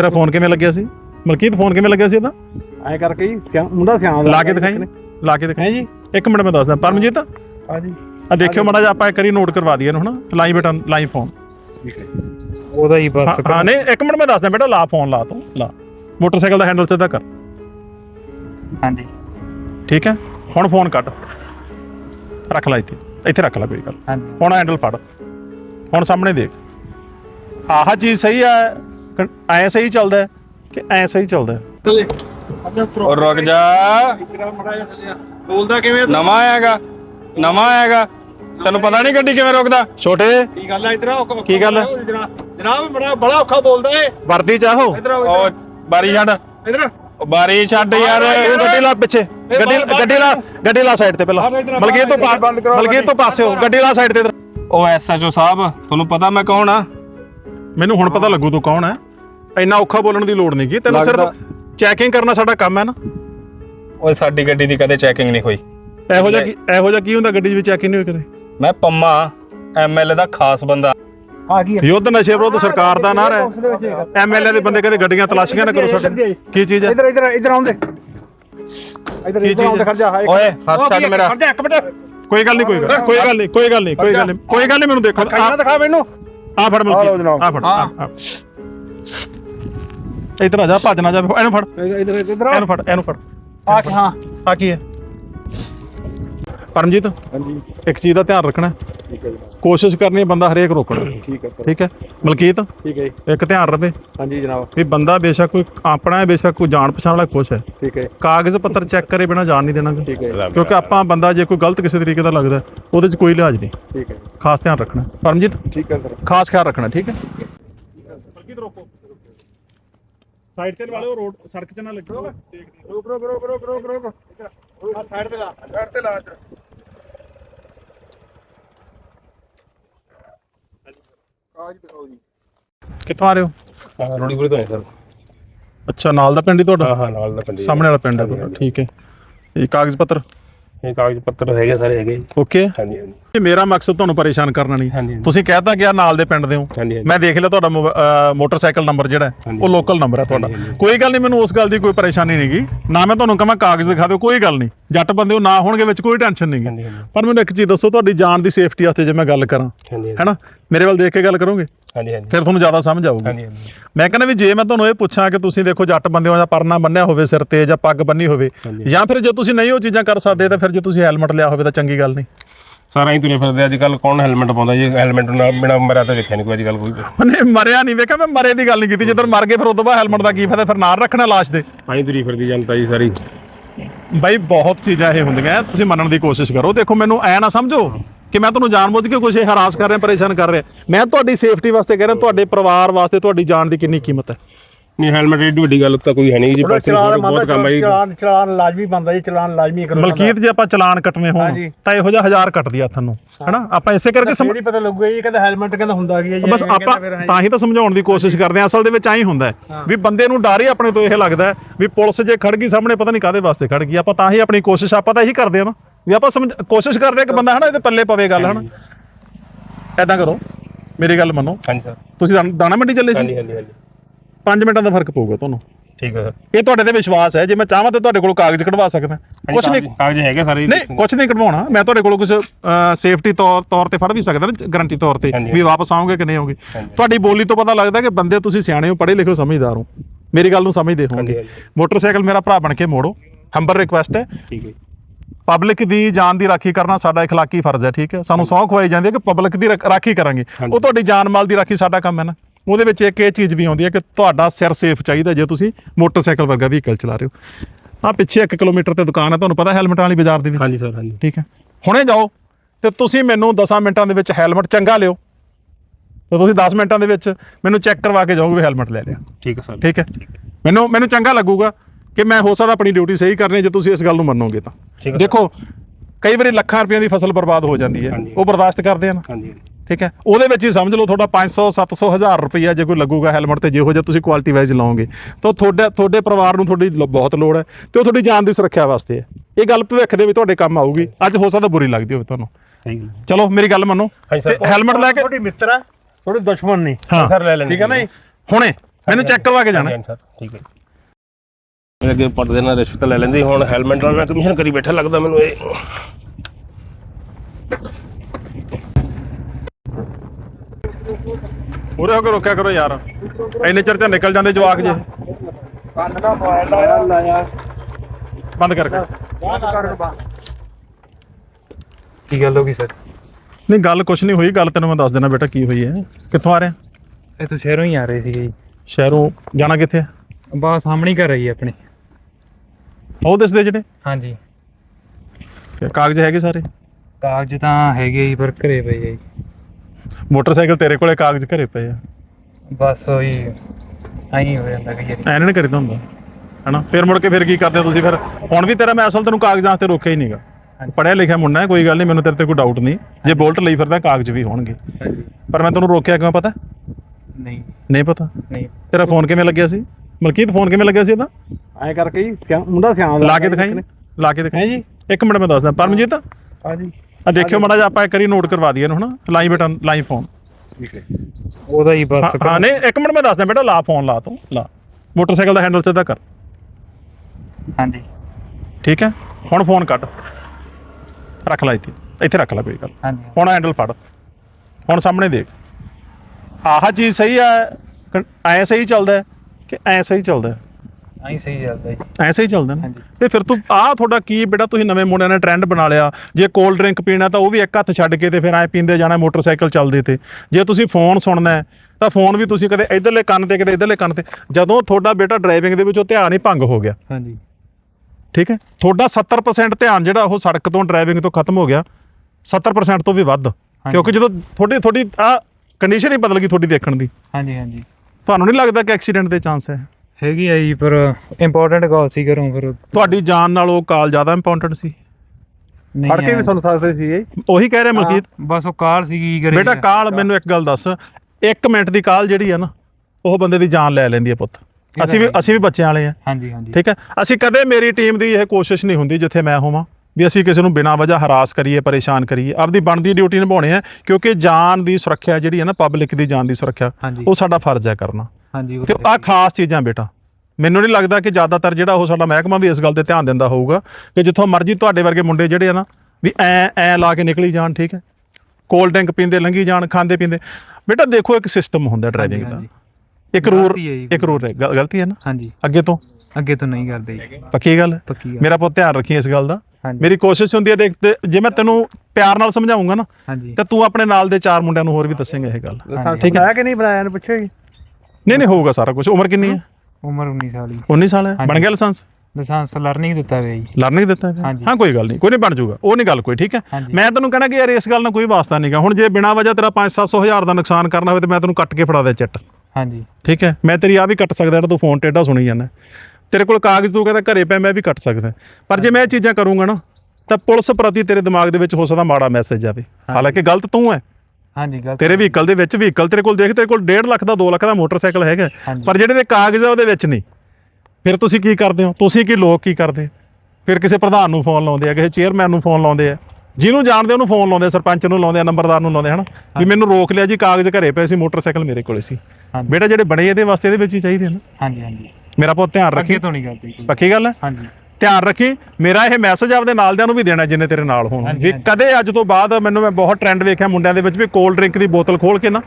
ਤੇਰਾ ਫੋਨ ਕਿਵੇਂ ਲੱਗਿਆ ਸੀ? ਮਲਕੀਤ ਫੋਨ ਕਿਵੇਂ ਲੱਗਿਆ ਸੀ ਇਹਦਾ ਐ ਕਰਕੇ ਹੀ ਸਿਆ- ਮੁੰਡਾ ਸਿਆਣਾ ਲਾ ਕੇ ਦਿਖਾਈ। ਲਾ ਕੇ ਦਿਖਾਈ। ਜੀ? ਇੱਕ ਮਿੰਟ ਮੈਂ ਦੱਸਦਾ। ਪਰਮਜੀਤ? ਹਾਂਜੀ। ਆ ਦੇਖਿਓ ਮਾੜਾ ਜਿਹਾ ਆਪਾਂ ਇੱਕ ਵਾਰੀ ਨੋਟ ਕਰਵਾ ਦਈਏ ਇਹਨੂੰ ਹਨਾ। ਲਾਈ ਬਟਨ ਲਾਈ ਫੋਨ। ਉਹਦਾ ਹੀ ਹਾਂ ਹਾਂ, ਨਹੀਂ ਇੱਕ ਮਿੰਟ ਮੈਂ ਦੱਸਦਾ ਬੇਟਾ ਲਾ ਫੋਨ ਲਾ ਤੂੰ ਲਾ। ਮੋਟਰਸਾਈਕਲ ਦਾ ਹੈਂਡਲ ਸਿੱਧਾ ਕਰ। ਹਾਂਜੀ। ਠੀਕ ਹੈ? ਹੁਣ ਫੋਨ ਕੱਟ ਰੱਖ ਲੈ ਇੱਥੇ। ਇੱਥੇ ਰੱਖ ਲੈ ਕੋਈ ਗੱਲ। ਹਾਂਜੀ। ਹੁਣ ਹੈਂਡਲ ਫੜ। ਹੁਣ ਸਾਹਮਣੇ ਦੇਖ। ਆਹ ਚੀਜ਼ ਸਹੀ ਹੈ। ਐ ਸਹੀ ਚੱਲਦਾ ਹੈ ਕਿ ਐ ਸਹੀ ਚੱਲਦਾ ਹੈ? ਥੱਲੇ ਔਰ ਰੁਕ ਜਾ। ਮੜਾ ਜਾ ਥੱਲੇ ਬੋਲਦਾ ਕਿਵੇਂ ਨਵਾਂ ਆਏਗਾ ਨਵਾਂ ਆਏਗਾ ਤੈਨੂੰ ਪਤਾ ਨਹੀਂ ਗੱਡੀ ਕਿਵੇਂ ਰੁਕਦਾ। ਛੋਟੇ ਕੀ ਗੱਲ ਆ ਇਧਰ ਕੀ ਗੱਲ ਹੈ? ਜਨਾਬ। ਬੜਾ ਬੜਾ ਔਖਾ ਬੋਲਦਾ ਏ। ਵਰਦੀ ਚਾਹੋ ਇਧਰ ਉਹ ਬਾਰੀ ਛੱਡ। ਇਧਰ। ਉਹ ਬਾਰੀ ਛੱਡ ਯਾਰ। ਗੱਡੀ ਲਾ ਪਿੱਛੇ। ਗੱਡੀ ਗੱਡੀ ਲਾ ਗੱਡੀ ਲਾ ਸਾਈਡ ਤੇ ਪਹਿਲਾਂ। ਮਲਕੀਤ ਤੋਂ ਕਰਵਾ ਮਲਕੀਤ ਤੋਂ ਪਾਸੇ ਹੋ। ਗੱਡੀ ਲਾ ਸਾਈਡ ਤੇ ਇੱਧਰ। ਉਹ ਐਸਐਚਓ ਸਾਹਿਬ ਤੁਹਾਨੂੰ ਪਤਾ ਮੈਂ ਕੌਣ ਆ? ਮੈਨੂੰ ਹੁਣ ਪਤਾ ਲੱਗੂ ਤੂੰ ਕੌਣ ਹੈ। ਇੰਨਾ ਔਖਾ ਬੋਲਣ ਦੀ ਲੋੜ ਨਹੀਂ ਕੀ ਤੈਨੂੰ ਸਿਰਫ ਚੈਕਿੰਗ ਕਰਨਾ ਸਾਡਾ ਕੰਮ ਹੈ ਨਾ। ਓਏ ਸਾਡੀ ਗੱਡੀ ਦੀ ਕਦੇ ਚੈਕਿੰਗ ਨਹੀਂ ਹੋਈ। ਇਹੋ ਜਿਹਾ ਕੀ ਇਹੋ ਜਿਹਾ ਕੀ ਹੁੰਦਾ ਗੱਡੀ ਦੇ ਵਿੱਚ ਚੈਕਿੰਗ ਨਹੀਂ ਹੋਈ ਕਦੇ? ਮੈਂ ਪੰਮਾ ਐਮਐਲਏ ਦਾ ਖਾਸ ਬੰਦਾ। ਆ ਗਈ ਯੁੱਧ ਨਸ਼ੇ ਵਿਰੁੱਧ ਸਰਕਾਰ ਦਾ ਨਾਰਾ ਹੈ। ਐਮਐਲਏ ਦੇ ਬੰਦੇ ਕਹਿੰਦੇ ਗੱਡੀਆਂ ਤਲਾਸ਼ੀਆਂ ਨਾ ਕਰੋ ਸਾਡੇ। ਕੀ ਚੀਜ਼ ਹੈ? ਇਧਰ ਇਧਰ ਇਧਰ ਆਉਂਦੇ। ਇਧਰ ਇਧਰ ਆਉਂਦੇ? ਖੜ ਜਾ ਓਏ ਹੱਥ ਛੱਡ ਮੇਰਾ। ਖੜ ਜਾ ਇੱਕ ਮਿੰਟ। ਕੋਈ ਗੱਲ ਨਹੀਂ ਕੋਈ ਗੱਲ ਕੋਈ ਗੱਲ ਨਹੀਂ ਕੋਈ ਗੱਲ ਨਹੀਂ ਕੋਈ ਗੱਲ ਨਹੀਂ ਕੋਈ ਗੱਲ ਨਹੀਂ ਮੈਨੂੰ ਦੇਖੋ। ਖਾਣਾ ਦਿਖਾ ਮੈਨੂੰ। ਆ ਫੜ ਆ ਜਨਾਬ। ਆ ਫੜ ਆ, ਆ। ਇੱਧਰ ਆ ਜਾ ਭੱਜ ਨਾ ਜਾ ਇਹਨੂੰ ਫੜ। ਇਧਰ ਇਧਰ ਇਹਨੂੰ ਫੜ ਇਹਨੂੰ ਫੜ। ਆ ਕੇ ਹਾਂ। ਆ ਕੀ ਹੈ? ਪਰਮਜੀਤ ਹਾਂਜੀ। ਇੱਕ ਚੀਜ਼ ਦਾ ਧਿਆਨ ਰੱਖਣਾ। ਠੀਕ ਹੈ ਕੋਸ਼ਿਸ਼ ਕਰਨੀ ਹੈ ਬੰਦਾ ਹਰੇਕ ਰੋਕਣਾ। ਠੀਕ ਹੈ ਠੀਕ ਹੈ? ਮਲਕੀਤ ਠੀਕ ਹੈ ਇੱਕ ਧਿਆਨ ਰਵੇ ਹਾਂਜੀ ਜਨਾਬ। ਵੀ ਬੰਦਾ ਬੇਸ਼ੱਕ ਕੋਈ ਆਪਣਾ ਹੈ ਬੇਸ਼ੱਕ ਕੋਈ ਜਾਣ ਪਛਾਣ ਵਾਲਾ ਕੁਛ ਹੈ। ਠੀਕ ਹੈ। ਕਾਗਜ਼ ਪੱਤਰ ਚੈੱਕ ਕਰੇ ਬਿਨਾ ਜਾਣ ਨਹੀਂ ਦੇਣਾ। ਗਾ। ਠੀਕ ਹੈ ਕਿਉਂਕਿ ਆਪਾਂ ਬੰਦਾ ਜੇ ਕੋਈ ਗਲਤ ਕਿਸੇ ਤਰੀਕੇ ਦਾ ਲੱਗਦਾ ਉਹਦੇ 'ਚ ਕੋਈ ਲਿਹਾਜ਼ ਨਹੀਂ। ਠੀਕ ਹੈ ਖਾਸ ਧਿਆਨ ਰੱਖਣਾ। ਪਰਮਜੀਤ ਠੀਕ ਹੈ ਸਰ। ਖਾਸ ਖਿਆਲ ਰੱਖਣਾ ਠੀਕ ਹੈ? ਮਲਕੀਤ ਰੋਕੋ? ਸਾਈਡ ਤੇ ਵਾਲੇ ਰੋਡ ਸੜਕ 'ਚ ਨਾ ਲੱਗੋ ਰੁਕ ਰੁਕ ਰੁਕ ਰੁਕ ਰੁਕ ਰੁਕ। ਆ ਸਾਈਡ ਤੇ ਲਾ। ਸਾਈਡ ਤੇ ਲਾ ਇੱਧਰ। ਕਾਗਜ਼ ਦਿਖਾਓ ਜੀ। ਕਿੱਥੋਂ ਆ ਰਹੇ ਹੋ? ਹਾਂ ਰੋੜੀਪੁਰ ਤੋਂ ਹੈ ਸਰ। ਅੱਛਾ ਨਾਲ ਦਾ ਪਿੰਡ ਹੀ ਤੁਹਾਡਾ? ਹਾਂ ਹਾਂ ਨਾਲ ਦਾ ਪਿੰਡ ਸਾਹਮਣੇ ਵਾਲਾ ਪਿੰਡ ਹੈ ਤੁਹਾਡਾ ਠੀਕ ਹੈ। ਇਹ ਕਾਗਜ਼ ਪੱਤਰ? ਇਹ ਕਾਗਜ਼ ਪੱਤਰ ਹੈਗੇ ਸਾਰੇ ਹੈਗੇ। ਓਕੇ ਹਾਂਜੀ ਹਾਂਜੀ। ਇਹ ਮੇਰਾ ਮਕਸਦ ਤੁਹਾਨੂੰ ਪਰੇਸ਼ਾਨ ਕਰਨਾ ਨਹੀਂ ਹਾਂਜੀ। ਤੁਸੀਂ ਕਹਿਤਾ ਕਿ ਆ ਨਾਲ ਦੇ ਪਿੰਡ ਦੇ ਹੋ ਹਾਂਜੀ ਹਾਂਜੀ। ਮੈਂ ਦੇਖ ਲਿਆ ਤੁਹਾਡਾ ਮੋਬਾ- ਅਹ ਮੋਟਰਸਾਈਕਲ ਨੰਬਰ ਜਿਹੜਾ ਹੈ, ਹਾਂਜੀ। ਉਹ ਲੋਕਲ ਨੰਬਰ ਹੈ ਤੁਹਾਡਾ। ਹਾਂਜੀ, ਹਾਂਜੀ। ਕੋਈ ਗੱਲ ਨਹੀਂ ਮੈਨੂੰ ਉਸ ਗੱਲ ਦੀ ਕੋਈ ਪਰੇਸ਼ਾਨੀ ਨਹੀਂਗੀ ਨਾ ਮੈਂ ਤੁਹਾਨੂੰ ਕਹਾਂ ਕਾਗਜ਼ ਦਿਖਾ ਦਿਓ ਕੋਈ ਗੱਲ ਨਹੀਂ। ਜੱਟ ਬੰਦੇ ਹੋ ਨਾ ਹੋਣਗੇ ਵਿੱਚ ਕੋਈ ਟੈਨਸ਼ਨ ਨਹੀਂਗੀ ਹਾਂਜੀ। ਪਰ ਮੈਨੂੰ ਇੱਕ ਚੀਜ਼ ਦੱਸੋ ਤੁਹਾਡੀ ਜਾਨ ਦੀ ਸੇਫਟੀ ਵਾਸਤੇ ਜੇ ਮੈਂ ਗੱਲ ਕਰਾਂ ਹੈਨਾ? ਮੇਰੇ ਵੱਲ ਦੇਖ ਕੇ ਗੱਲ ਕਰੋਗੇ? ਹਾਂਜੀ ਹਾਂਜੀ। ਫਿਰ ਤੁਹਾਨੂੰ ਜ਼ਿਆਦਾ ਸਮਝ ਆਊਗੀ। ਹਾਂਜੀ ਹਾਂਜੀ। ਮੈਂ ਕਹਿੰਦਾ ਵੀ ਜੇ ਮੈਂ ਤੁਹਾਨੂੰ ਇਹ ਪੁੱਛਾਂ ਕਿ ਤੁਸੀਂ ਦੇਖੋ ਜੱਟ ਬੰਦੇ ਹੋ ਜਾਂ ਪਰਨਾ ਬੰਨਿਆ ਹੋਵੇ ਸਿਰ ਤੇ ਜਾਂ ਪੱਗ ਬੰਨੀ ਹੋਵੇ। ਜਾਂ ਫਿਰ ਜੇ ਤੁਸੀਂ ਨਹੀਂ ਉਹ ਚੀਜ਼ਾਂ ਕਰ ਸਕਦੇ ਤਾਂ ਫਿਰ ਜੇ ਤੁਸੀਂ ਹੈਲਮਟ ਲਿਆ ਹੋਵੇ ਤਾਂ ਚੰਗੀ ਗੱਲ ਨਹੀਂ। ਸਾਰਾ ਹੀ ਤੁਰੇ ਫਿਰਦੇ ਅੱਜ ਕੱਲ ਕੌਣ ਹੈਲਮਟ ਪਾਉਂਦਾ ਜੀ? ਹੈਲਮਟ ਨਾਲ ਬਿਨਾ ਮਰਿਆ ਤਾਂ ਵੇਖਿਆ ਨਹੀਂ ਕੋਈ ਅੱਜ ਕੱਲ ਕੋਈ। ਉਹਨੇ ਮਰਿਆ ਨਹੀਂ ਵੇਖਿਆ ਮੈਂ ਮਰੇ ਦੀ ਗੱਲ ਨਹੀਂ ਕੀਤੀ। ਜਦੋਂ ਮਰ ਗਏ ਫਿਰ ਉਦੋਂ ਬਾਅਦ ਹੈਲਮਟ ਦਾ ਕੀ ਫਾਇਦਾ? ਫਿਰ ਨਾਲ ਰੱਖਣਾ ਲਾਸ਼ ਦੇ। ਆਈ ਤੁਰੀ ਫਿਰਦੀ ਜਨਤਾ ਜੀ ਸਾਰੀ। ਬਾਈ, ਬਹੁਤ ਚੀਜ਼ਾਂ ਇਹ ਹੁੰਦੀਆਂ। ਤੁਸੀਂ ਮੰਨਣ ਦੀ ਕੋਸ਼ਿਸ਼ ਕਰੋ। ਦੇਖੋ, ਮੈਨੂੰ ਐ ਨਾ ਸਮਝੋ ਕਿ ਮੈਂ ਤੁਹਾਨੂੰ ਜਾਣਬੁੱਝ ਕੇ ਕੁਝ ਹਰਾਸ ਕਰ ਰਿਹਾ, ਪਰੇਸ਼ਾਨ ਕਰ ਰਿਹਾ। ਮੈਂ ਤੁਹਾਡੀ ਸੇਫਟੀ ਵਾਸਤੇ ਕਹਿ ਰਿਹਾ, ਤੁਹਾਡੇ ਪਰਿਵਾਰ ਵਾਸਤੇ, ਤੁਹਾਡੀ ਜਾਨ ਦੀ ਕਿੰਨੀ ਕੀਮਤ ਹੈ। ਨਹੀਂ ਹੈਲਮਟ ਏਡੀ ਵੱਡੀ ਗੱਲ ਤਾਂ ਕੋਈ ਹੈ ਨਹੀਂ ਜੀ ਪਰ ਚਲਾਨ ਬਹੁਤ ਕੰਮ ਹੈ ਜੀ। ਚਲਾਨ ਚਲਾਨ ਲਾਜ਼ਮੀ ਬੰਦਾ ਜੀ ਚਲਾਨ ਲਾਜ਼ਮੀ ਕਰੋ ਮਲਕੀਤ ਜੇ ਆਪਾਂ ਚਲਾਨ ਕੱਟਨੇ ਹੋਣ। ਤਾਂ ਇਹੋ ਜਿਹਾ ਹਜ਼ਾਰ ਕੱਟਦੀ ਆ ਤੁਹਾਨੂੰ ਹੈਨਾ? ਆਪਾਂ ਇਸੇ ਕਰਕੇ ਸਮ- ਇਹ ਨਹੀਂ ਪਤਾ ਲੱਗੂਗਾ ਜੀ ਕਹਿੰਦਾ ਹੈਲਮਟ ਕਹਿੰਦਾ ਹੁੰਦਾ ਕੀ ਹੈ ਜੀ ਬਸ ਆਪਾਂ ਤਾਂ ਹੀ ਤਾਂ ਸਮਝਾਉਣ ਦੀ ਕੋਸ਼ਿਸ਼ ਕਰਦੇ ਆ ਅਸਲ ਦੇ ਵਿੱਚ ਐਂ ਹੁੰਦਾ ਵੀ ਬੰਦੇ ਨੂੰ ਡਰ ਹੀ ਆਪਣੇ ਤੋਂ ਇਹ ਲੱਗਦਾ ਵੀ ਪੁਲਿਸ ਜੇ ਖੜ ਗਈ ਸਾਹਮਣੇ ਪਤਾ ਨਹੀਂ ਕਾਦੇ ਵਾਸਤੇ ਖੜ ਗਈ ਆਪਾਂ ਤਾਂ ਹੀ ਆਪਣੀ ਕੋਸ਼ਿਸ਼ ਆਪਾਂ ਤਾਂ ਇਹੀ ਕਰਦੇ ਆ ਨਾ ਵੀ ਆਪਾਂ ਸਮਝ ਕੋਸ਼ਿਸ਼ ਕਰਦੇ ਆ ਕਿ ਬੰਦਾ ਹਨਾ ਇਹਦੇ ਪੱਲੇ ਪਵੇ ਗੱਲ ਹਨਾ? ਐਦਾਂ ਕਰੋ ਮੇਰੀ ਗੱਲ ਮੰਨੋ। ਹਾਂਜੀ ਸਰ। ਤੁਸੀਂ ਦਾਣਾ- ਦਾਣਾ ਮੰਡੀ ਚੱਲੇ ਸੀ? ਹਾਂਜੀ ਹਾਂਜੀ ਹਾਂਜੀ। 5 ਮਿੰਟਾਂ ਦਾ ਫਰਕ ਪਊਗਾ ਤੁਹਾਨੂੰ ਠੀਕ ਹੈ ਸਰ ਇਹ ਤੁਹਾਡੇ ਤੇ ਵਿਸ਼ਵਾਸ ਹੈ ਜੇ ਮੈਂ ਚਾਹਾਂ ਤਾਂ ਤੁਹਾਡੇ ਕੋਲ ਕਾਗਜ਼ ਕਢਵਾ ਸਕਦਾ ਕੁਛ ਨਹੀਂ ਕਾਗਜ਼ ਹੈਗੇ ਸਾਰੇ ਨਹੀਂ ਕੁਛ ਨਹੀਂ ਕਢਵਾਉਣਾ ਮੈਂ ਤੁਹਾਡੇ ਕੋਲੋਂ ਕੁਝ ਸੇਫਟੀ ਤੌਰ ਤੌਰ ਤੇ ਫੜ ਵੀ ਸਕਦਾ ਨਾ ਗਾਰੰਟੀ ਤੌਰ ਤੇ ਹਾਂਜੀ। ਵੀ ਵਾਪਸ ਆਓਗੇ ਕਿ ਨਹੀਂ ਆਓਗੇ ਹਾਂਜੀ। ਤੁਹਾਡੀ ਬੋਲੀ ਤੋਂ ਪਤਾ ਲੱਗਦਾ ਕਿ ਬੰਦੇ ਤੁਸੀਂ ਸਿਆਣੇ ਹੋ ਪੜ੍ਹੇ ਲਿਖੇ ਹੋ ਸਮਝਦਾਰ ਹੋ ਮੇਰੀ ਗੱਲ ਨੂੰ ਸਮਝਦੇ ਹਾਂਜੀ, ਹੋਵੋਗੇ ਹਾਂਜੀ। ਮੋਟਰਸਾਈਕਲ ਮੇਰਾ ਭਰਾ ਬਣ ਕੇ ਮੋੜੋ ਹੰਬਰ ਰਿਕੁਐਸਟ ਹੈ ਠੀਕ ਹੈ ਪਬਲਿਕ ਦੀ ਜਾਨ ਦੀ ਰਾਖੀ ਕਰਨਾ ਸਾਡਾ اخلاقی ਫਰਜ਼ ਹੈ ਠੀਕ ਹੈ ਸਾਨੂੰ ਸੌਂ ਖਵਾਈ ਜਾਂਦੀ ਹੈ ਕਿ ਪਬਲਿਕ ਦੀ ਰਾ- ਰਾਖੀ ਕਰਾਂਗੇ ਹਾਂਜੀ। ਉਹ ਤੁਹਾਡੀ ਜਾਨ ਮਾਲ ਦੀ ਰਾਖੀ ਸਾਡਾ ਕੰਮ ਹੈ ਨਾ ਉਹਦੇ ਵਿੱਚ ਇੱਕ ਇਹ ਚੀਜ਼ ਵੀ ਆਉਂਦੀ ਹੈ ਕਿ ਤੁਹਾਡਾ ਸਿਰ ਸੇਫ ਚਾਹੀਦਾ ਜੇ ਤੁਸੀਂ ਮੋਟਰਸਾਈਕਲ ਵਰਗਾ ਵਹੀਕਲ ਚਲਾ ਰਹੇ ਹੋ। ਆ ਪਿੱਛੇ 1 ਕਿਲੋਮੀਟਰ ਤੇ ਦੁਕਾਨ ਹੈ ਤੁਹਾਨੂੰ ਪਤਾ ਹੈਲਮਟਾਂ ਵਾਲੀ ਬਾਜ਼ਾਰ ਦੇ ਵਿੱਚ? ਹਾਂਜੀ ਸਰ ਹਾਂਜੀ। ਠੀਕ ਹੈ। ਹੁਣੇ ਜਾਓ ਤੇ ਤੁਸੀਂ ਮੈਨੂੰ 10 ਮਿੰਟਾਂ ਦੇ ਵਿੱਚ ਹੈਲਮਟ ਚੰਗਾ ਲਿਓ। ਤੇ ਤੁਸੀਂ 10 ਮਿੰਟਾਂ ਦੇ ਵਿੱਚ ਮੈਨੂੰ ਚੈੱਕ ਕਰਵਾ ਕੇ ਜਾਓਗੇ ਹੈਲਮਟ ਲੈ ਲਿਆ। ਠੀਕ ਹੈ ਸਰ। ਠੀਕ ਹੈ। ਮੈਨੂੰ ਮੈਨੂੰ ਚੰਗਾ ਲੱਗੂਗਾ ਕਿ ਮੈਂ ਹੋ ਸਕਦਾ ਆਪਣੀ ਡਿਊਟੀ ਸਹੀ ਕਰਨੀ ਜੇ ਤੁਸੀਂ ਇਸ ਗੱਲ ਨੂੰ ਮੰਨੋਗੇ ਤਾਂ। ਦੇਖੋ ਕਈ ਵਾਰੀ ਲੱਖਾਂ ਰੁਪਈਆਂ ਦੀ ਫਸਲ ਬਰਬਾਦ ਹੋ ਜਾਂਦੀ ਹੈ। ਉਹ ਬਰਦਾਸ਼ਤ ਕਰਦੇ ਆ ਨਾ। ਹਾਂਜੀ। ਠੀਕ ਹੈ? ਉਹਦੇ ਵਿੱਚ ਹੀ ਸਮਝ ਲਓ ਤੁਹਾਡਾ 500 700 ਹਜ਼ਾਰ ਰੁਪਈਆ ਜੇ ਕੋਈ ਲੱਗੂਗਾ ਹੈਲਮਟ ਤੇ ਜਿਹੋ ਜਿਹਾ ਤੁਸੀਂ ਕੁਆਲਿਟੀ ਵਾਈਜ਼ ਲਾਓਗੇ। ਤਾਂ ਤੁਹਾਡੇ ਤੁਹਾਡੇ ਪਰਿਵਾਰ ਨੂੰ ਤੁਹਾਡੀ ਬਹੁਤ ਲੋੜ ਹੈ ਤੇ ਉਹ ਤੁਹਾਡੀ ਜਾਨ ਦੀ ਸੁਰੱਖਿਆ ਵਾਸਤੇ ਹੈ। ਇਹ ਗੱਲ ਭਵਿੱਖ ਦੇ ਵੀ ਤੁਹਾਡੇ ਕੰਮ ਆਊਗੀ। ਅੱਜ ਹੋ ਸਕਦਾ ਬੁਰੀ ਲੱਗਦੀ ਹੋਵੇ ਤੁਹਾਨੂੰ। ਚਲੋ ਮੇਰੀ ਗੱਲ ਮੰਨੋ। ਤੇ ਹੈਲਮਟ ਲੈ ਕੇ ਤੁਹਾਡੀ ਮਿੱਤਰ ਹੈ ਤੁਹਾਡੇ ਦੁਸ਼ਮਣ ਨਹੀਂ। ਹਾਂ। ਸਰ ਲੈ ਲੈਣੇ ਠੀਕ ਹੈ ਨਾ ਜੀ? ਹੁਣੇ ਮੈਨੂੰ ਚੈੱਕ ਕਰਵਾ ਕੇ ਜਾਣਾ। ਸਰ ਠੀਕ ਹੈ। ਮੇਰੇ ਅੱਗੇ ਪੜਦੇ ਨਾਲ ਰਿਸ਼ਵਤ ਲੈ ਲੈਂਦੀ। ਹੁਣ ਹੈਲਮਟ ਨਾਲ ਮੈਂ ਕਮਿਸ਼ਨ ਕਰੀ ਬੈਠਾ ਲੱਗਦਾ ਮੈਨੂੰ ਇਹ। ਪੂਰੇ ਹੋ ਕੇ ਰੋਕਿਆ ਕਰੋ ਯਾਰ। ਇੰਨੇ ਚਿਰ ਤੇ ਨਿਕਲ ਜਾਂਦੇ ਜਵਾਕ ਜੇ। ਕੰਨ ਦਾ ਮੋਬਾਈਲ ਲਾਇਆ ਲਾਇਆ ਬੰਦ ਕਰਕੇ ਬੰਦ ਕਰ। ਬੰਦ ਕੀ ਗੱਲ ਹੋ ਗਈ ਸਰ? ਨਹੀਂ ਗੱਲ ਕੁਛ ਨਹੀਂ ਹੋਈ। ਗੱਲ ਤੈਨੂੰ ਮੈਂ ਦੱਸ ਦੇਣਾ ਬੇਟਾ ਕੀ ਹੋਈ ਹੈ। ਕਿੱਥੋਂ ਆ ਰਿਹਾ ਇਹ ਤੋਂ ਸ਼ਹਿਰੋਂ ਹੀ ਆ ਰਹੇ ਸੀਗੇ ਜੀ। ਸ਼ਹਿਰੋਂ ਜਾਣਾ ਕਿੱਥੇ ਬਾ ਸਾਹਮਣੇ ਘਰ ਆਈ ਆਪਣੇ। ਉਹ ਦੱਸਦੇ ਜਿਹੜੇ? ਹਾਂਜੀ। ਕਾਗਜ਼ ਹੈਗੇ ਸਾਰੇ? ਕਾਗਜ਼ ਤਾਂ ਹੈਗੇ ਹੀ ਪਰ ਘਰੇ ਪਏ ਆ ਜੀ। ਮੋਟਰਸਾਈਕਲ ਤੇਰੇ ਕੋਲੇ ਕਾਗਜ਼ ਘਰੇ ਪਏ ਆ। ਬਸ ਉਹੀ ਆਈ ਹੋ ਜਾਂਦਾ ਕਈ ਵਾਰੀ। ਐਨ ਨਹੀਂ ਕਰੀਦਾ ਹੁੰਦਾ। ਹਨਾ? ਫਿਰ ਮੁੜ ਕੇ ਫਿਰ ਕੀ ਕਰਦੇ ਹੋ ਤੁਸੀਂ ਫਿਰ? ਹੁਣ ਵੀ ਤੇਰਾ ਮੈਂ ਅਸਲ ਤੈਨੂੰ ਕਾਗਜ਼ਾਂ ਤੇ ਰੋਕਿਆ ਹੀ ਨਹੀਂਗਾ ਪੜਿਆ ਲਿਖਿਆ ਮੁੰਡਾ ਹੈ ਕੋਈ ਗੱਲ ਨਹੀਂ ਮੈਨੂੰ ਤੇਰੇ ਤੇ ਕੋਈ ਡਾਊਟ ਨਹੀਂ ਜੇ ਬੋਲਟ ਲਈ ਫਿਰਦਾ ਕਾਗਜ਼ ਵੀ ਹੋਣਗੇ। ਪਰ ਮੈਂ ਤੈਨੂੰ ਰੋਕਿਆ ਕਿਵੇਂ ਪਤਾ? ਨਹੀਂ। ਨਹੀਂ ਪਤਾ। ਨਹੀਂ। ਤੇਰਾ ਫੋਨ ਕਿਵੇਂ ਲੱਗਿਆ ਸੀ? ਮਲਕੀਤ ਫੋਨ ਕਿਵੇਂ ਲੱਗਿਆ ਸੀ ਇਹਦਾ ਐ ਕਰਕੇ ਜੀ ਸਿਆ- ਮੁੰਡਾ ਸਿਆਣ ਲਾ ਕੇ ਦਿਖਾਈ। ਲਾ ਕੇ ਦਿਖਾਈ। ਜੀ? ਇੱਕ ਮਿੰਟ ਮੈਂ ਦੱਸਦਾ। ਪਰਮਜੀਤ? ਹਾਂਜੀ। ਆ ਦੇਖਿਓ ਮਾੜਾ ਜਿਹਾ ਆਪਾਂ ਇੱਕ ਵਾਰੀ ਨੋਟ ਕਰਵਾ ਦਈਏ ਇਹਨੂੰ ਹਨਾ। ਲਾਈ ਬਟਨ ਲਾਈ ਫੋਨ ਠੀਕ ਹੈ। ਉਹਦਾ ਹੀ ਬਸ ਹਾਂ ਨਹੀਂ ਇੱਕ ਮਿੰਟ ਮੈਂ ਦੱਸਦਾ ਬੇਟਾ ਲਾ ਫੋਨ ਲਾ ਤੂੰ ਲਾ। ਮੋਟਰਸਾਈਕਲ ਦਾ ਹੈਂਡਲ ਸਿੱਧਾ ਕਰ। ਹਾਂਜੀ। ਠੀਕ ਹੈ? ਹੁਣ ਫੋਨ ਕੱਢ। ਰੱਖ ਲੈ ਇੱਥੇ। ਇੱਥੇ ਰੱਖ ਲੈ ਕੋਈ ਗੱਲ। ਹਾਂਜੀ। ਹੁਣ ਹੈਂਡਲ ਫੜ। ਹੁਣ ਸਾਹਮਣੇ ਦੇਖ। ਆਹ ਚੀਜ਼ ਸਹੀ ਆ ਕ- ਐਂ ਸਹੀ ਚੱਲਦਾ ਹੈ ਕਿ ਐਂ ਸਹੀ ਚੱਲਦਾ ਹੈ? ਆਈ ਸਹੀ ਚੱਲਦਾ ਜੀ। ਐਂ ਸਹੀ ਚੱਲਦਾ ਨਾ। ਹਾਂਜੀ। ਤੇ ਫਿਰ ਤੂੰ ਆਹ ਤੁਹਾਡਾ ਕੀ ਬੇਟਾ ਤੁਸੀਂ ਨਵੇਂ ਮੁੰਡਿਆਂ ਨੇ ਟ੍ਰੈਂਡ ਬਣਾ ਲਿਆ। ਜੇ ਕੋਲਡ ਡਰਿੰਕ ਪੀਣਾ ਤਾਂ ਉਹ ਵੀ ਇੱਕ ਹੱਥ ਛੱਡ ਕੇ ਤੇ ਫਿਰ ਐਂ ਪੀਂਦੇ ਜਾਣਾ ਮੋਟਰਸਾਈਕਲ ਚੱਲਦੇ ਤੇ। ਜੇ ਤੁਸੀਂ ਫੋਨ ਸੁਣਨਾ ਹੈ ਤਾਂ ਫੋਨ ਵੀ ਤੁਸੀਂ ਕਦੇ ਇਧਰਲੇ ਕੰਨ ਤੇ ਕਦੇ ਇਧਰਲੇ ਕੰਨ ਤੇ। ਜਦੋਂ ਤੁਹਾਡਾ ਬੇਟਾ ਡਰਾਈਵਿੰਗ ਦੇ ਵਿੱਚੋਂ ਧਿਆਨ ਹੀ ਭੰਗ ਹੋ ਗਿਆ। ਹਾਂਜੀ। ਠੀਕ ਹੈ? ਤੁਹਾਡਾ 70% ਧਿਆਨ ਜਿਹੜਾ ਉਹ ਸੜਕ ਤੋਂ ਡਰਾਈਵਿੰਗ ਤੋਂ ਖਤਮ ਹੋ ਗਿਆ। 70% ਤੋਂ ਵੀ ਵੱਧ। ਕਿਉਂਕਿ ਜਦੋਂ ਤੁਹਾਡੀ ਤੁਹਾਡੀ ਆ ਕੰਡੀਸ਼ਨ ਹੀ ਬਦਲ ਗਈ ਤੁਹਾਡੀ ਦੇਖਣ ਦੀ। ਹਾਂਜੀ ਹਾਂਜੀ। ਤੁਹਾਨੂੰ ਨਹੀਂ ਲੱਗਦਾ ਕਿ ਐਕਸੀਡੈਂਟ ਦੇ ਚਾਂਸ ਹੈ? ਹੈਗੀ ਆ ਜੀ ਪਰ ਇੰਪੋਰਟੈਂਟ ਕਾਲ ਸੀ ਕਰੂੰ ਫਿਰ ਤੁਹਾਡੀ ਜਾਨ ਨਾਲ ਉਹ ਕਾਲ ਜ਼ਿਆਦਾ ਇੰਪੋਰਟੈਂਟ ਸੀ। ਨਹੀਂ ਫੜ ਕੇ ਵੀ। ਸੁਣ ਸਕਦੇ ਸੀ ਇਹ। ਉਹੀ ਕਹਿ ਰਿਹਾ ਮਲਕੀਤ। ਬਸ ਉਹ ਕਾਲ ਸੀਗੀ ਕੀ ਕਰੀਏ ਬੇਟਾ ਕਾਲ ਮੈਨੂੰ ਇੱਕ ਗੱਲ ਦੱਸ। 1 ਮਿੰਟ ਦੀ ਕਾਲ ਜਿਹੜੀ ਆ ਨਾ ਉਹ ਬੰਦੇ ਦੀ ਜਾਨ ਲੈ ਲੈਂਦੀ ਹੈ ਪੁੱਤ। ਅਸੀਂ ਵੀ। ਅਸੀਂ ਵੀ ਬੱਚਿਆਂ ਵਾਲੇ ਆ। ਹਾਂਜੀ ਹਾਂਜੀ। ਠੀਕ ਹੈ? ਅਸੀਂ ਕਦੇ ਮੇਰੀ ਟੀਮ ਦੀ ਇਹ ਕੋਸ਼ਿਸ਼ ਨਹੀਂ ਹੁੰਦੀ ਜਿੱਥੇ ਮੈਂ ਹੋਵਾਂ। ਵੀ ਅਸੀਂ ਕਿਸੇ ਨੂੰ ਬਿਨਾਂ ਵਜ੍ਹਾ ਹਰਾਸ ਕਰੀਏ ਪਰੇਸ਼ਾਨ ਕਰੀਏ ਆਪਦੀ ਬਣਦੀ ਡਿਊਟੀ ਨਿਭਾਉਣੀ ਹੈ ਕਿਉਂਕਿ ਜਾਨ ਦੀ ਸੁਰੱਖਿਆ ਜਿਹੜੀ ਹੈ ਨਾ ਪਬਲਿਕ ਦੀ ਜਾਨ ਦੀ ਸੁਰੱਖਿਆ ਹਾਂਜੀ। ਉਹ ਸਾਡਾ ਫਰਜ਼ ਹੈ ਕਰਨਾ। ਹਾਂਜੀ ਉਹ ਤੇ ਤਾਂ ਆਹ ਖਾਸ ਚੀਜ਼ਾਂ ਬੇਟਾ ਮੈਨੂੰ ਨਹੀਂ ਲੱਗਦਾ ਕਿ ਜ਼ਿਆਦਾਤਰ ਜਿਹੜਾ ਉਹ ਸਾਡਾ ਮਹਿਕਮਾ ਵੀ ਇਸ ਗੱਲ ਤੇ ਧਿਆਨ ਦਿੰਦਾ ਹੋਊਗਾ ਕਿ ਜਿੱਥੋਂ ਮਰਜ਼ੀ ਤੁਹਾਡੇ ਵਰਗੇ ਮੁੰਡੇ ਜਿਹੜੇ ਆ ਨਾ ਵੀ ਐ ਐ ਲਾ ਕੇ ਨਿਕਲੀ ਜਾਣ ਠੀਕ ਹੈ? ਕੋਲਡ ਡਰਿੰਕ ਪੀਂਦੇ ਲੰਗੀ ਜਾਣ ਖਾਂਦੇ ਪੀਂਦੇ। ਬੇਟਾ ਦੇਖੋ ਇੱਕ ਸਿਸਟਮ ਹੁੰਦਾ ਡਰਾਈਵਿੰਗ ਦਾ। ਹਾਂਜੀ। ਇੱਕ ਰੂਲ ਗਲਤੀ ਹੈ ਜੀ। ਇੱਕ ਰੂਲ ਹੈ। ਗਲ- ਗਲਤੀ ਹੈ ਨਾ? ਹਾਂਜੀ। ਅੱਗੇ ਤੋਂ? ਅੱਗੇ ਤੋਂ ਨਹੀਂ ਕਰਦੇ। ਜੀ ਪੱਕੀ ਗੱਲ ਹੈ। ਪੱਕੀ ਗੱਲ। ਮੇਰਾ ਪੁੱਤ ਧਿਆਨ ਰੱਖੀ ਇਸ ਗੱਲ ਦਾ। ਮੇਰੀ ਕੋਸ਼ਿਸ਼ ਹੁੰਦੀ ਹੈ ਦੇਖ ਤੇ ਜੇ ਮੈਂ ਤੈਨੂੰ ਪਿਆਰ ਨਾਲ ਸਮਝਾਉਂਗਾ ਨਾ ਹਾਂਜੀ। ਤਾਂ ਤੂੰ ਆਪਣੇ ਨਾਲ ਦੇ ਚਾਰ ਮੁੰਡਿਆਂ ਨੂੰ ਹੋਰ ਵੀ ਦੱਸੇਂਗਾ ਇਹ ਗੱਲ। ਠੀਕ ਹੈ। ਕਿ ਨਹੀਂ ਬਣਾਇਆ ਇਹਨੂੰ ਪੁੱਛੋ ਜੀ। ਨਹੀਂ ਨਹੀਂ ਹੋਊਗਾ ਸਾਰਾ ਕੁਝ ਉਮਰ ਕਿੰਨੀ ਹੈ? ਉਮਰ 19 ਸਾਲ ਦੀ 19 ਸਾਲ ਹੈ? ਬਣ। ਗਿਆ ਲਾਇਸੈਂਸ? ਲਾਇਸੈਂਸ ਲਰਨਿੰਗ ਦਿੱਤਾ ਹੋਇਆ ਜੀ। ਲਰਨਿੰਗ ਦਿੱਤਾ ਹੈ। ਹਾਂ ਕੋਈ ਗੱਲ ਨਹੀਂ। ਕੋਈ ਨਹੀਂ ਬਣ ਜਾਊਗਾ। ਉਹ ਨਹੀਂ ਗੱਲ ਕੋਈ ਠੀਕ ਹੈ। ਮੈਂ ਤੈਨੂੰ ਕਹਿਣਾ ਕਿ ਯਾਰ ਇਸ ਗੱਲ ਨਾਲ ਕੋਈ ਵਾਸਤਾ ਨਹੀਂਗਾ ਹੁਣ ਜੇ ਬਿਨਾਂ ਵਜ੍ਹਾ ਤੇਰਾ 5-700 ਹਜ਼ਾਰ ਦਾ ਨੁਕਸਾਨ ਕਰਨਾ ਹੋਵੇ ਤੇ ਮੈਂ ਤੈਨੂੰ ਕੱਟ ਕੇ ਫੜਾ ਦੇ ਚਿੱਟ। ਹਾਂਜੀ। ਠੀਕ ਹੈ? ਮੈਂ ਤੇਰੀ ਆ ਵੀ ਕੱਟ ਸਕਦਾ ਜਿਹੜਾ ਤੂੰ ਫੋਨ ਟੇਢਾ ਸੁਣੀ ਜਾਂਦਾ। ਤੇਰੇ ਕੋਲ ਕਾਗਜ਼ ਤੂੰ ਕਹਿੰਦਾ ਘਰੇ ਪਿਆ ਮੈਂ ਵੀ ਕੱਟ ਸਕਦਾ। ਪਰ ਜੇ ਮੈਂ ਇਹ ਚੀਜ਼ਾਂ ਕਰੂੰਗਾ ਨਾ ਤਾਂ ਪੁਲਿਸ ਪ੍ਰਤੀ ਤੇਰੇ ਦਿਮਾਗ ਦੇ ਵਿੱਚ ਹੋ ਸਕਦਾ ਮਾੜਾ ਮੈਸੇਜ ਜਾਵੇ ਹਾਲਾਂਕਿ ਗਲਤ ਤੂੰ ਹੈ ਹਾਂਜੀ ਗਲਤ ਤੇਰੇ ਵਹੀਕਲ ਦੇ ਵਿੱਚ ਵਹੀਕਲ ਤੇਰੇ ਕੋਲ ਦੇਖ ਤੇਰੇ ਕੋਲ 1.5 ਲੱਖ ਦਾ 2 ਲੱਖ ਦਾ ਮੋਟਰਸਾਈਕਲ ਹੈਗਾ। ਪਰ ਜਿਹੜੇ ਦੇ ਕਾਗਜ਼ ਆ ਉਹਦੇ ਵਿੱਚ ਨਹੀਂ। ਫਿਰ ਤੁਸੀਂ ਕੀ ਕਰਦੇ ਹੋ? ਤੁਸੀਂ ਕੀ ਲੋਕ ਕੀ ਕਰਦੇ? ਫਿਰ ਕਿਸੇ ਪ੍ਰਧਾਨ ਨੂੰ ਫੋਨ ਲਾਉਂਦੇ ਆ ਕਿਸੇ ਚੇਅਰਮੈਨ ਨੂੰ ਫੋਨ ਲਾਉਂਦੇ ਆ। ਜਿਹਨੂੰ ਜਾਣਦੇ ਉਹਨੂੰ ਫੋਨ ਲਾਉਂਦੇ ਆ ਸਰਪੰਚ ਨੂੰ ਲਾਉਂਦੇ ਆ ਨੰਬਰਦਾਰ ਨੂੰ ਲਾਉਂਦੇ ਹਨਾ? ਵੀ ਮੈਨੂੰ ਰੋਕ ਲਿਆ ਜੀ ਕਾਗਜ਼ ਘਰੇ ਪਏ ਸੀ ਮੋਟਰਸਾਈਕਲ ਮੇਰੇ ਕੋਲੇ ਸੀ। ਬੇਟਾ ਜਿਹੜੇ ਬਣੇ ਇਹਦੇ ਵਾਸਤੇ ਇਹਦੇ ਵਿੱਚ ਹੀ ਚਾਹੀਦੇ ਨੇ। ਹਾਂਜੀ ਹਾਂਜੀ। ਮੇਰਾ ਪੁੱਤ ਧਿਆਨ ਰੱਖੀ। ਤੋਂ ਨਹੀਂ ਕਰਦੇ ਕੋਈ। ਪੱਕੀ ਗੱਲ? ਹੈ ਹਾਂਜੀ। ਧਿਆਨ ਰੱਖੀ ਮੇਰਾ ਇਹ ਮੈਸੇਜ ਆਪਦੇ ਨਾਲਦਿਆਂ ਨੂੰ ਵੀ ਦੇਣਾ ਜਿੰਨੇ ਤੇਰੇ ਨਾਲ ਹੋਣ। ਹਾਂਜੀ, ਵੀ ਹਾਂਜੀ। ਕਦੇ ਅੱਜ ਤੋਂ ਬਾਅਦ ਮੈਨੂੰ ਮੈਂ ਬਹੁਤ ਟ੍ਰੈਂਡ ਵੇਖਿਆ ਮੁੰਡਿਆਂ ਦੇ ਵਿੱਚ ਵੀ ਕੋਲਡ ਡਰਿੰਕ ਦੀ ਬੋਤਲ ਖੋਲ ਕੇ ਨਾ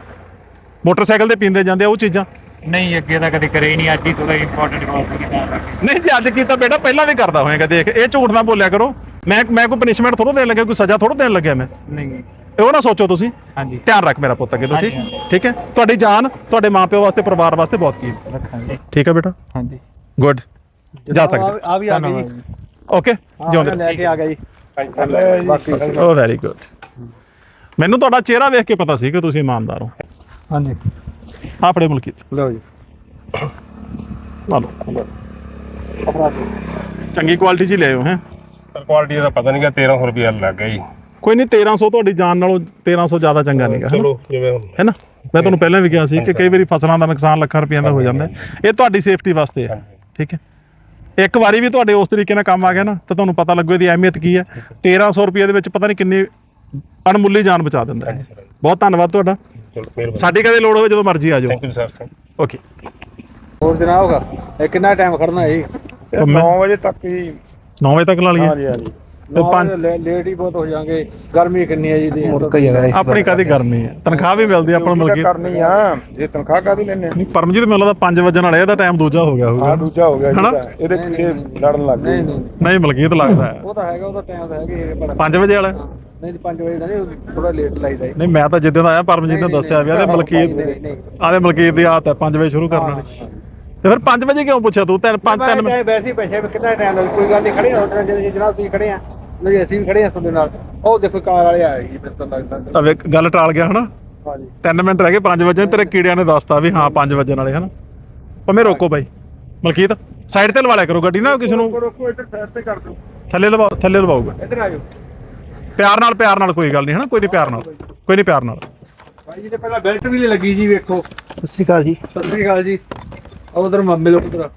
ਮੋਟਰਸਾਈਕਲ ਤੇ ਪੀਂਦੇ ਜਾਂਦੇ ਆ ਉਹ ਚੀਜ਼ਾਂ। ਨਹੀਂ ਅੱਗੇ ਤਾਂ ਕਦੇ ਕਰੇ ਹੀ ਨਹੀਂ ਅੱਜ ਹੀ ਥੋੜਾ ਇੰਪੋਰਟੈਂਟ ਕਾਲ ਸੀ ਤਾਂ ਕਰਕੇ। ਨਹੀਂ ਜੇ ਅੱਜ ਕੀਤਾ ਬੇਟਾ ਪਹਿਲਾਂ ਵੀ ਕਰਦਾ ਹੋਏਗਾ ਦੇਖ ਇਹ ਝੂਠ ਨਾ ਬੋਲਿਆ ਕਰੋ। ਮੈਂ ਮੈਂ ਕੋਈ ਪਨਿਸ਼ਮੈਂਟ ਥੋੜੋ ਦੇਣ ਲੱਗਿਆ ਕੋਈ ਸਜ਼ਾ ਥੋੜੋ ਦੇਣ ਲੱਗਿਆ ਮੈਂ। ਨਹੀਂ। ਇਹ ਉਹ ਨਾ ਸੋਚੋ ਤੁਸੀਂ। ਹਾਂਜੀ। ਧਿਆਨ ਰੱਖ ਮੇਰਾ ਪੁੱਤ ਅੱਗੇ ਤੋਂ ਠੀਕ? ਹਾਂਜੀ, ਠੀਕ ਹੈ? ਤੁਹਾਡੀ ਜਾਨ ਤੁਹਾਡੇ ਮਾਪਿਓ ਵਾਸਤੇ ਪਰਿਵਾਰ ਵਾਸਤੇ ਬਹੁਤ ਕੀ ਰੱਖਾਂਗੇ। ਠੀਕ ਹੈ ਬੇਟਾ? ਹਾਂਜੀ। ਗੁੱਡ ਜਾ ਸਕਦੇ। ਆ ਵੀ ਆ ਗਈ। ਜੀ। ਓਕੇ ਜਿਉਂਦੇ ਲੈ ਕੇ ਆ ਗਿਆ ਜੀ ਬਾਕੀ ਓ ਵੈਰੀ ਗੁੱਡ ਮੈਨੂੰ ਤੁਹਾਡਾ ਚਿਹਰਾ ਵੇਖ ਕੇ ਪਤਾ ਸੀ ਕਿ ਤੁਸੀਂ ਇਮਾਨਦਾਰ ਹੋ। ਹਾਂਜੀ। ਆਪਣੇ ਮੁਲਕੀਤ। ਲਓ ਜੀ। ਲਓ। ਚੰਗੀ ਕੁਆਲਿਟੀ 'ਚ ਹੀ ਲਿਆਇਓ ਹੈ। ਕੁਆਲਿਟੀ ਦਾ ਪਤਾ ਨਹੀਂਗਾ 1300 ਰੁਪਏ ਲੱਗ ਗਿਆ ਜੀ। ਕੋਈ ਨਹੀਂ 1300 ਤੁਹਾਡੀ ਜਾਨ ਨਾਲੋਂ 1300 ਜ਼ਿਆਦਾ ਚੰਗਾ ਨਹੀਂਗਾ ਚਲੋ ਜਿਵੇਂ ਹੁਣ। ਹੈ ਨਾ ਮੈਂ ਤੁਹਾਨੂੰ ਪਹਿਲਾਂ ਵੀ ਕਿਹਾ ਸੀ ਕਿ ਕਈ ਵਾਰੀ ਫਸਲਾਂ ਦਾ ਨੁਕਸਾਨ ਲੱਖਾਂ ਰੁਪਈਆਂ ਦਾ ਹੋ ਜਾਂਦਾ ਹੈ। ਇਹ ਤੁਹਾਡੀ ਸੇਫਟੀ ਵਾਸਤੇ ਹੈ ਠੀਕ ਹੈ? ਇੱਕ ਵਾਰੀ ਵੀ ਤੁਹਾਡੇ ਉਸ ਤਰੀਕੇ ਨਾਲ ਕੰਮ ਆ ਗਿਆ ਨਾ ਤਾਂ ਤੁਹਾਨੂੰ ਪਤਾ ਲੱਗੂ ਇਹਦੀ ਅਹਿਮੀਅਤ ਕੀ ਹੈ। 1300 ਰੁਪਏ ਦੇ ਵਿੱਚ ਪਤਾ ਨਹੀਂ ਕਿੰਨੀ ਅਣਮੁੱਲੀ ਜਾਨ ਬਚਾ ਦਿੰਦਾ ਹੈ। ਬਹੁਤ ਧੰਨਵਾਦ ਤੁਹਾਡਾ। ਚਲੋ ਮਿਹਰਬਾਨੀ। ਸਾਡੀ ਕਦੇ ਲੋੜ ਹੋਵੇ ਜਦੋਂ ਮਰਜ਼ੀ ਆ ਜਾਓ। ਥੈਂਕ ਯੂ ਸਰ ਓਕੇ ਹੋਰ ਜਨਾਬ ਇਹ ਕਿੰਨਾ ਟਾਈਮ ਖੜਨਾ ਹੈ ਜੀ? 9 ਵਜੇ ਤੱਕ ਹੀ 9 ਵਜੇ ਤੱਕ ਲਾ ਲਈਏ। ਹਾਂਜੀ ਹਾਂਜੀ। ਤੇ ਪੰਜ- ਲੇਟ ਹੀ ਬਹੁਤ ਹੋ ਜਾਣਗੇ। ਗਰਮੀ ਕਿੰਨੀ ਹੈ ਜੀ ਦੀ। ਆਪਣੀ ਕਾਦੀ ਕਰਨੀ ਹੈ? ਤਨਖਾਹ ਵੀ ਮਿਲਦੀ ਆ ਆਪਾਂ ਨੂੰ ਮਿਲ ਗਈ। ਕਰਨੀ ਆ। ਜੇ ਤਨਖਾਹ ਕਾਦੀ ਲੈਣੇ ਨਹੀਂ ਪਰਮਜੀਤ ਮੈਨੂੰ ਲੱਗਦਾ 5 ਵਜਣ ਵਾਲੇ ਇਹਦਾ ਟਾਈਮ ਦੂਜਾ ਹੋ ਗਿਆ ਹੋਊਗਾ। ਦੂਜਾ ਹੋ ਗਿਆ? ਇਹਦੇ ਪਿੱਛੇ ਲੜਨ ਲੱਗ ਗਏ। ਨਹੀਂ ਨਹੀਂ। ਮਲਕੀਤ ਲੱਗਦਾ ਹੈ। ਉਹ ਤਾਂ ਹੈਗਾ ਉਹਦਾ ਟਾਈਮ ਤਾਂ ਹੈਗਾ ਹੀ ਹੈ, ਪਰ 5 ਵਜੇ ਵਾਲਾ? ਨਹੀਂ 5 ਵਜੇ ਦਾ ਨਹੀਂ ਥੋੜਾ ਲੇਟ ਲਾਈਦਾ ਨਹੀਂ ਮੈਂ ਤਾਂ ਜਿੱਦਾਂ ਦਾ ਆਇਆ ਪਰਮਜੀਤ ਨੇ ਦੱਸਿਆ ਵੀ ਇਹਦੇ ਮਲਕੀਤ। ਆਦੇ ਮਲਕੀਤ ਦੀ ਆਦਤ ਹੈ 5 ਵਜੇ ਸ਼ੁਰੂ ਕਰਨ। ਵਾਲੀ ਤੇ ਫਿਰ 5 ਵਜੇ ਕਿਉਂ ਪੁੱਛਿਆ ਤੂੰ? ਤਿੰਨ 5 3 ਮੈਂ ਵੈਸੇ ਹੀ ਪੈਸੇ ਕਿੰਨਾ ਟਾਈਮ ਲੱਗ? ਕੋਈ ਗੱਲ ਨਹੀਂ ਖੜੇ ਹੋ ਜਿਹੜੇ ਜਨਾਬ ਤੁਸੀਂ ਖੜੇ ਆ। ਨਹੀਂ ਅਸੀਂ ਵੀ ਖੜੇ ਆ ਤੁਹਾਡੇ ਨਾਲ। ਉਹ ਦੇਖੋ ਕਾਰ ਵਾਲੇ ਆਏ ਜੀ ਮੈਨੂੰ ਤਾਂ ਲੱਗਦਾ ਤਾਂ ਵੇਖ ਗੱਲ ਟਾਲ ਗਿਆ ਹਨਾ? ਹਾਂਜੀ। 3 ਮਿੰਟ ਰਹਿ ਗਏ 5 ਵਜੇ। ਤੇਰੇ ਕੀੜਿਆਂ ਨੇ ਦੱਸਤਾ ਵੀ ਹਾਂ 5 ਵਜੇ ਵਾਲੇ ਹਨਾ? ਭਾਵੇਂ ਰੋਕੋ ਬਾਈ। ਮਲਕੀਤ ਸਾਈਡ ਤੇ ਲਵਾ ਲਿਆ ਕਰੋ ਗੱਡੀ ਨਾ ਕਿਸੇ ਨੂੰ। ਰੋਕੋ ਇੱਧਰ ਸਾਈਡ ਤੇ ਕਰ ਦਿਓ। ਥੱਲੇ ਲਵਾ ਥੱਲੇ ਲਵਾਊਗਾ ਇੱਧਰ ਆ ਜਾਓ। ਪਿਆਰ ਨਾਲ ਪਿਆਰ ਨਾਲ ਕੋਈ ਗੱਲ ਨਹੀਂ ਹਨਾ? ਕੋਈ ਨਹੀਂ ਪਿਆਰ ਨਾਲ। ਕੋਈ ਨਹੀਂ ਪਿਆਰ ਨਾਲ। ਭਾਈ ਜੀ ਤੇ ਪਹਿਲਾਂ ਬੈਲਟ ਵੀ ਲੱਗੀ ਜੀ ਵੇਖੋ। ਸਤਿ ਸ਼੍ਰੀ ਅਕਾਲ ਜੀ। ਸਤਿ ਸ੍ਰੀ ਅਕਾਲ ਜੀ। ਉਧਰ ਮੰਮੀ ਲੋ ਉਧਰ।